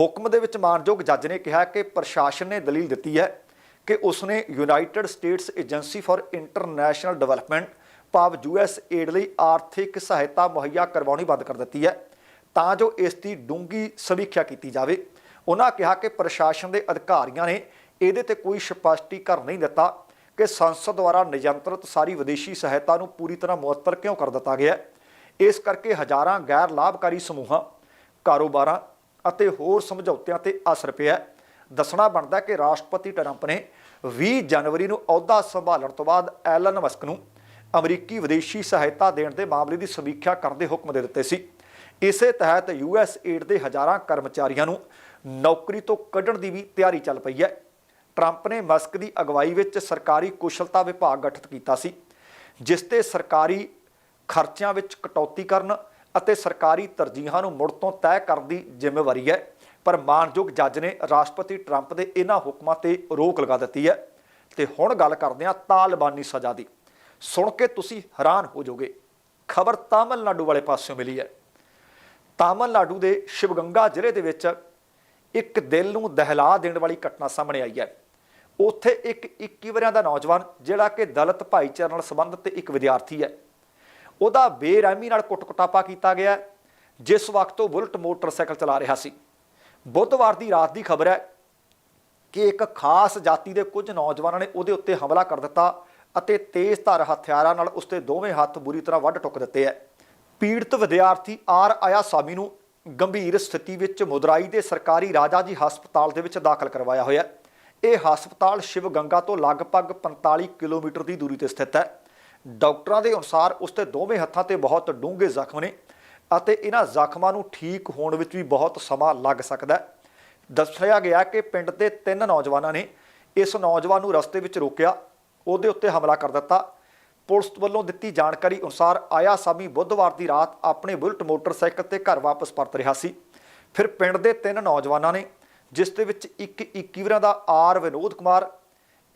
ਹੁਕਮ ਦੇ ਵਿੱਚ ਮਾਨਯੋਗ ਜੱਜ ਨੇ ਕਿਹਾ ਕਿ ਪ੍ਰਸ਼ਾਸਨ ਨੇ ਦਲੀਲ ਦਿੱਤੀ ਹੈ ਕਿ ਉਸਨੇ United States agency for international development ਭਾਵ ਯੂਐਸ ਏਡ ਲਈ ਆਰਥਿਕ ਸਹਾਇਤਾ ਮੁਹੱਈਆ ਕਰਵਾਉਣੀ ਬੰਦ ਕਰ ਦਿੱਤੀ ਹੈ। ਤਾਂ ਜੋ ਇਸ ਦੀ ਡੂੰਗੀ ਸਮੀਖਿਆ ਕੀਤੀ ਜਾਵੇ। ਉਹਨਾਂ ਕਿਹਾ ਕਿ ਪ੍ਰਸ਼ਾਸਨ ਦੇ ਅਧਿਕਾਰੀਆਂ ਨੇ ਇਹਦੇ ਤੇ ਕੋਈ ਸਪਸ਼ਟੀਕਰਨ ਨਹੀਂ ਦਿੱਤਾ ਕਿ ਸੰਸਦ ਦੁਆਰਾ ਨਿਯੰਤਰਿਤ ਸਾਰੀ ਵਿਦੇਸ਼ੀ ਸਹਾਇਤਾ ਨੂੰ ਪੂਰੀ ਤਰ੍ਹਾਂ ਮੁਅੱਤਲ ਕਿਉਂ ਕਰ ਦਿੱਤਾ ਗਿਆ ਇਸ ਕਰਕੇ ਹਜ਼ਾਰਾਂ ਗੈਰ ਲਾਭਕਾਰੀ ਸਮੂਹਾਂ, ਕਾਰੋਬਾਰਾਂ ਅਤੇ ਹੋਰ ਸਮਝੌਤਿਆਂ ਤੇ ਅਸਰ ਪਿਆ ਦੱਸਣਾ ਬਣਦਾ ਕਿ ਰਾਸ਼ਟਰਪਤੀ ਟਰੰਪ ਨੇ 20 ਜਨਵਰੀ ਨੂੰ ਅਹੁਦਾ ਸੰਭਾਲਣ ਤੋਂ ਬਾਅਦ ਐਲਨ ਮਸਕ ਨੂੰ ਅਮਰੀਕੀ ਵਿਦੇਸ਼ੀ ਸਹਾਇਤਾ ਦੇਣ ਦੇ ਮਾਮਲੇ ਦੀ ਸਮੀਖਿਆ ਕਰਨ ਦੇ ਹੁਕਮ ਦੇ ਦਿੱਤੇ ਸੀ। ਇਸੇ ਤਹਿਤ ਯੂਐਸ ਏਡ ਦੇ ਹਜ਼ਾਰਾਂ ਕਰਮਚਾਰੀਆਂ ਨੂੰ ਨੌਕਰੀ ਤੋਂ ਕੱਢਣ ਦੀ ਵੀ ਤਿਆਰੀ ਚੱਲ ਪਈ ਹੈ। ਟਰੰਪ ਨੇ ਮਸਕ ਦੀ ਅਗਵਾਈ ਵਿੱਚ ਸਰਕਾਰੀ ਕੁਸ਼ਲਤਾ ਵਿਭਾਗ ਗਠਿਤ ਕੀਤਾ ਸੀ, ਜਿਸ ਤੇ ਸਰਕਾਰੀ ਖਰਚਿਆਂ ਵਿੱਚ ਕਟੌਤੀ ਕਰਨ ਅਤੇ ਸਰਕਾਰੀ ਤਰਜੀਹਾਂ ਨੂੰ ਮੁੜ ਤੋਂ ਤੈਅ ਕਰਨ ਦੀ ਜ਼ਿੰਮੇਵਾਰੀ ਹੈ। ਪਰ ਮਾਨਯੋਗ ਜੱਜ ਨੇ ਰਾਸ਼ਟਰਪਤੀ ਟਰੰਪ ਦੇ ਇਹਨਾਂ ਹੁਕਮਾਂ ਤੇ ਰੋਕ ਲਗਾ ਦਿੱਤੀ ਹੈ। ਤੇ ਹੁਣ ਗੱਲ ਕਰਦੇ ਹਾਂ ਤਾਲਿਬਾਨੀ ਸਜ਼ਾ ਦੀ। ਸੁਣ ਕੇ ਤੁਸੀਂ ਹੈਰਾਨ ਹੋ ਜਾਓਗੇ। ਖਬਰ ਤਾਮਿਲਨਾਡੂ ਵਾਲੇ ਪਾਸਿਓਂ ਮਿਲੀ ਹੈ। ਤਾਮਿਲਨਾਡੂ ਦੇ ਸ਼ਿਵਗੰਗਾ ਜ਼ਿਲ੍ਹੇ ਦੇ ਵਿੱਚ ਇੱਕ ਦਿਲ ਨੂੰ ਦਹਿਲਾ ਦੇਣ ਵਾਲੀ ਘਟਨਾ ਸਾਹਮਣੇ ਆਈ ਹੈ। ਉੱਥੇ ਇੱਕ 21 ਵਰਿਆਂ ਦਾ ਨੌਜਵਾਨ ਜਿਹੜਾ ਕਿ ਦਲਿਤ ਭਾਈਚਾਰੇ ਨਾਲ ਸੰਬੰਧਿਤ ਇੱਕ ਵਿਦਿਆਰਥੀ ਹੈ। ਉਹਦਾ ਬੇਰਹਿਮੀ ਨਾਲ ਕੁੱਟ-ਕੁਟਾਪਾ ਕੀਤਾ ਗਿਆ ਜਿਸ ਵਕਤ ਉਹ ਬੁਲਟ ਮੋਟਰਸਾਈਕਲ ਚਲਾ ਰਿਹਾ ਸੀ। ਬੁੱਧਵਾਰ ਦੀ ਰਾਤ ਦੀ ਖਬਰ ਹੈ ਕਿ ਇੱਕ ਖਾਸ ਜਾਤੀ ਦੇ ਕੁਝ ਨੌਜਵਾਨਾਂ ਨੇ ਉਹਦੇ ਉੱਤੇ ਹਮਲਾ ਕਰ ਦਿੱਤਾ ਅਤੇ ਤੇਜ਼ਧਾਰ ਹਥਿਆਰਾਂ ਨਾਲ ਉਸਦੇ ਦੋਵੇਂ ਹੱਥ ਬੁਰੀ ਤਰ੍ਹਾਂ ਵੱਢ ਟੁੱਕ ਦਿੱਤੇ ਹੈ ਪੀੜਤ ਵਿਦਿਆਰਥੀ ਆਰ ਆਇਆ ਸਾਮੀ ਨੂੰ ਗੰਭੀਰ ਸਥਿਤੀ ਵਿੱਚ ਮੁਦਰਾਈ ਦੇ ਸਰਕਾਰੀ ਰਾਜਾ ਜੀ ਹਸਪਤਾਲ ਦੇ ਵਿੱਚ ਦਾਖਲ ਕਰਵਾਇਆ ਹੋਇਆ ਇਹ ਹਸਪਤਾਲ ਸ਼ਿਵ ਗੰਗਾ ਤੋਂ ਲਗਭਗ 45 ਕਿਲੋਮੀਟਰ ਦੀ ਦੂਰੀ ਤੇ ਸਥਿਤ ਹੈ ਡਾਕਟਰਾਂ ਦੇ ਅਨੁਸਾਰ ਉਸਦੇ ਦੋਵੇਂ ਹੱਥਾਂ ਤੇ ਬਹੁਤ ਡੂੰਘੇ ਜ਼ਖਮ ਨੇ ਅਤੇ ਇਹਨਾਂ ਜ਼ਖਮਾਂ ਨੂੰ ਠੀਕ ਹੋਣ ਵਿੱਚ ਵੀ ਬਹੁਤ ਸਮਾਂ ਲੱਗ ਸਕਦਾ ਹੈ ਦੱਸਿਆ ਗਿਆ ਕਿ ਪਿੰਡ ਦੇ ਤਿੰਨ ਨੌਜਵਾਨਾਂ ਨੇ ਇਸ ਨੌਜਵਾਨ ਨੂੰ ਰਸਤੇ ਵਿੱਚ ਰੋਕਿਆ ਉਹਦੇ ਉੱਤੇ ਹਮਲਾ ਕਰ ਦਿੱਤਾ। ਪੁਲਿਸ ਵੱਲੋਂ ਦਿੱਤੀ ਜਾਣਕਾਰੀ ਅਨੁਸਾਰ ਆਇਆ ਸਾਮੀ ਬੁੱਧਵਾਰ ਦੀ ਰਾਤ ਆਪਣੇ ਬੁਲਟ ਮੋਟਰਸਾਈਕਲ ਤੇ ਘਰ ਵਾਪਸ ਪਰਤ ਰਿਹਾ ਸੀ। ਫਿਰ ਪਿੰਡ ਦੇ ਤਿੰਨ ਨੌਜਵਾਨਾਂ ਨੇ, ਜਿਸ ਦੇ ਵਿੱਚ ਇੱਕ 21 ਵਰਿਆਂ ਦਾ ਆਰ ਵਿਨੋਦ ਕੁਮਾਰ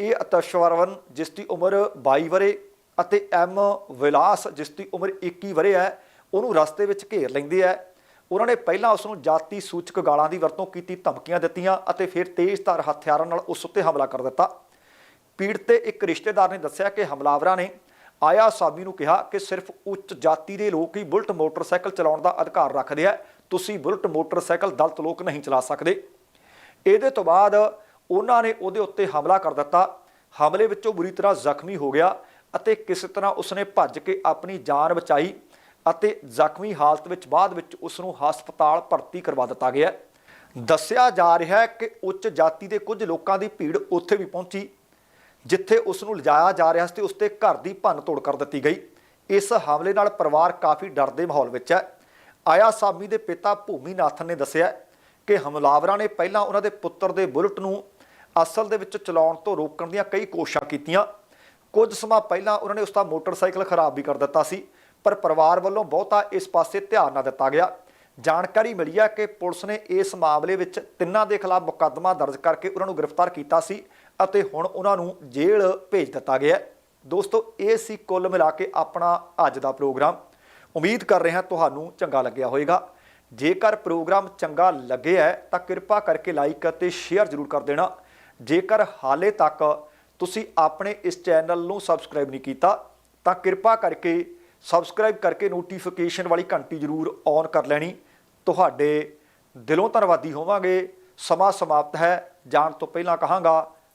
ਇਹ ਅਤਸ਼ਵਰਵਨ, ਜਿਸ ਦੀ ਉਮਰ 22 ਵਰੇ ਅਤੇ ਐਮ ਵਿਲਾਸ, ਜਿਸ ਦੀ ਉਮਰ 21 ਵਰੇ ਹੈ, ਉਹਨੂੰ ਰਸਤੇ ਵਿੱਚ ਘੇਰ ਲੈਂਦੇ ਹੈ। ਉਹਨਾਂ ਨੇ ਪਹਿਲਾਂ ਉਸ ਨੂੰ ਜਾਤੀ ਸੂਚਕ ਗਾਲਾਂ ਦੀ ਵਰਤੋਂ ਕੀਤੀ, ਧਮਕੀਆਂ ਦਿੱਤੀਆਂ ਅਤੇ ਫਿਰ ਤੇਜ਼ਧਾਰ ਹਥਿਆਰਾਂ ਨਾਲ ਉਸ ਉੱਤੇ ਹਮਲਾ ਕਰ ਦਿੱਤਾ। ਪੀੜਤ 'ਤੇ ਇੱਕ ਰਿਸ਼ਤੇਦਾਰ ਨੇ ਦੱਸਿਆ ਕਿ ਹਮਲਾਵਰਾਂ ਨੇ ਆਇਆ ਸਾਬੀ ਨੂੰ ਕਿਹਾ ਕਿ ਸਿਰਫ ਉੱਚ ਜਾਤੀ ਦੇ ਲੋਕ ਹੀ ਬੁਲਟ ਮੋਟਰਸਾਈਕਲ ਚਲਾਉਣ ਦਾ ਅਧਿਕਾਰ ਰੱਖਦੇ ਆ। ਤੁਸੀਂ ਬੁਲਟ ਮੋਟਰਸਾਈਕਲ ਦਲਤ ਲੋਕ ਨਹੀਂ ਚਲਾ ਸਕਦੇ। ਇਹਦੇ ਤੋਂ ਬਾਅਦ ਉਹਨਾਂ ਨੇ ਉਹਦੇ ਉੱਤੇ ਹਮਲਾ ਕਰ ਦਿੱਤਾ। ਹਮਲੇ ਵਿੱਚੋਂ ਬੁਰੀ ਤਰ੍ਹਾਂ ਜ਼ਖਮੀ ਹੋ ਗਿਆ ਅਤੇ ਕਿਸੇ ਤਰ੍ਹਾਂ ਉਸਨੇ ਭੱਜ ਕੇ ਆਪਣੀ ਜਾਨ ਬਚਾਈ ਅਤੇ ਜ਼ਖਮੀ ਹਾਲਤ ਵਿੱਚ ਬਾਅਦ ਵਿੱਚ ਉਸ ਨੂੰ ਹਸਪਤਾਲ ਭਰਤੀ ਕਰਵਾ ਦਿੱਤਾ ਗਿਆ। ਦੱਸਿਆ ਜਾ ਰਿਹਾ ਹੈ ਕਿ ਉੱਚ ਜਾਤੀ ਦੇ ਕੁਝ ਲੋਕਾਂ ਦੀ ਭੀੜ ਉੱਥੇ ਵੀ ਪਹੁੰਚੀ। ਜਿੱਥੇ ਉਸ ਨੂੰ ਲਿਜਾਇਆ ਜਾ ਰਿਹਾ ਸੀ ਤੇ ਉਸ ਤੇ ਘਰ ਦੀ ਭੰਨ ਤੋੜ ਕਰ ਦਿੱਤੀ ਗਈ। ਇਸ ਹਮਲੇ ਨਾਲ ਪਰਿਵਾਰ ਕਾਫੀ ਡਰ ਦੇ ਮਾਹੌਲ ਵਿੱਚ ਹੈ। ਆਇਆ ਸਾਮੀ ਦੇ ਪਿਤਾ ਭੂਮੀ ਨਾਥਨ ਨੇ ਦੱਸਿਆ ਕਿ ਹਮਲਾਵਰਾਂ ਨੇ ਪਹਿਲਾਂ ਉਹਨਾਂ ਦੇ ਪੁੱਤਰ ਦੇ ਬੁਲਟ ਨੂੰ ਅਸਲ ਦੇ ਵਿੱਚ ਚਲਾਉਣ ਤੋਂ ਰੋਕਣ ਦੀਆਂ ਕਈ ਕੋਸ਼ਿਸ਼ਾਂ ਕੀਤੀਆਂ। ਕੁਝ ਸਮਾਂ ਪਹਿਲਾਂ ਉਹਨਾਂ ਨੇ ਉਸ ਦਾ ਮੋਟਰਸਾਈਕਲ ਖਰਾਬ ਵੀ ਕਰ ਦਿੱਤਾ ਸੀ, ਪਰ ਪਰਿਵਾਰ ਵੱਲੋਂ ਬਹੁਤਾ ਇਸ ਪਾਸੇ ਧਿਆਨ ਨਾ ਦਿੱਤਾ ਗਿਆ। ਜਾਣਕਾਰੀ ਮਿਲੀ ਹੈ ਕਿ ਪੁਲਿਸ ਨੇ ਇਸ ਮਾਮਲੇ ਵਿੱਚ ਤਿੰਨਾਂ ਦੇ ਖਿਲਾਫ ਮੁਕੱਦਮਾ ਦਰਜ ਕਰਕੇ ਉਹਨਾਂ ਨੂੰ ਗ੍ਰਿਫਤਾਰ ਕੀਤਾ ਸੀ। ਅਤੇ ਹੁਣ ਉਹਨਾਂ ਨੂੰ ਜੇਲ੍ਹ ਭੇਜ ਦਿੱਤਾ ਗਿਆ ਦੋਸਤੋ, ਇਹ ਸੀ ਕੁੱਲ ਮਿਲਾ ਕੇ ਆਪਣਾ ਅੱਜ ਦਾ ਪ੍ਰੋਗਰਾਮ। ਉਮੀਦ ਕਰ ਰਿਹਾ ਤੁਹਾਨੂੰ ਚੰਗਾ ਲੱਗਿਆ ਹੋਵੇਗਾ। ਜੇਕਰ ਪ੍ਰੋਗਰਾਮ ਚੰਗਾ ਲੱਗਿਆ ਤਾਂ ਕਿਰਪਾ ਕਰਕੇ ਲਾਈਕ ਅਤੇ ਸ਼ੇਅਰ ਜ਼ਰੂਰ ਕਰ ਦੇਣਾ। ਜੇਕਰ ਹਾਲੇ ਤੱਕ ਤੁਸੀਂ ਆਪਣੇ ਇਸ ਚੈਨਲ ਨੂੰ ਸਬਸਕ੍ਰਾਈਬ ਨਹੀਂ ਕੀਤਾ, ਤਾਂ ਕਿਰਪਾ ਕਰਕੇ ਸਬਸਕ੍ਰਾਈਬ ਕਰਕੇ ਨੋਟੀਫਿਕੇਸ਼ਨ ਵਾਲੀ ਘੰਟੀ ਜ਼ਰੂਰ ਔਨ ਕਰ ਲੈਣੀ। ਤੁਹਾਡੇ ਦਿਲੋਂ ਧੰਨਵਾਦੀ ਹੋਵਾਂਗੇ। ਸਮਾਂ ਸਮਾਪਤ ਹੈ। ਜਾਣ ਤੋਂ ਪਹਿਲਾਂ ਕਹਾਂਗਾ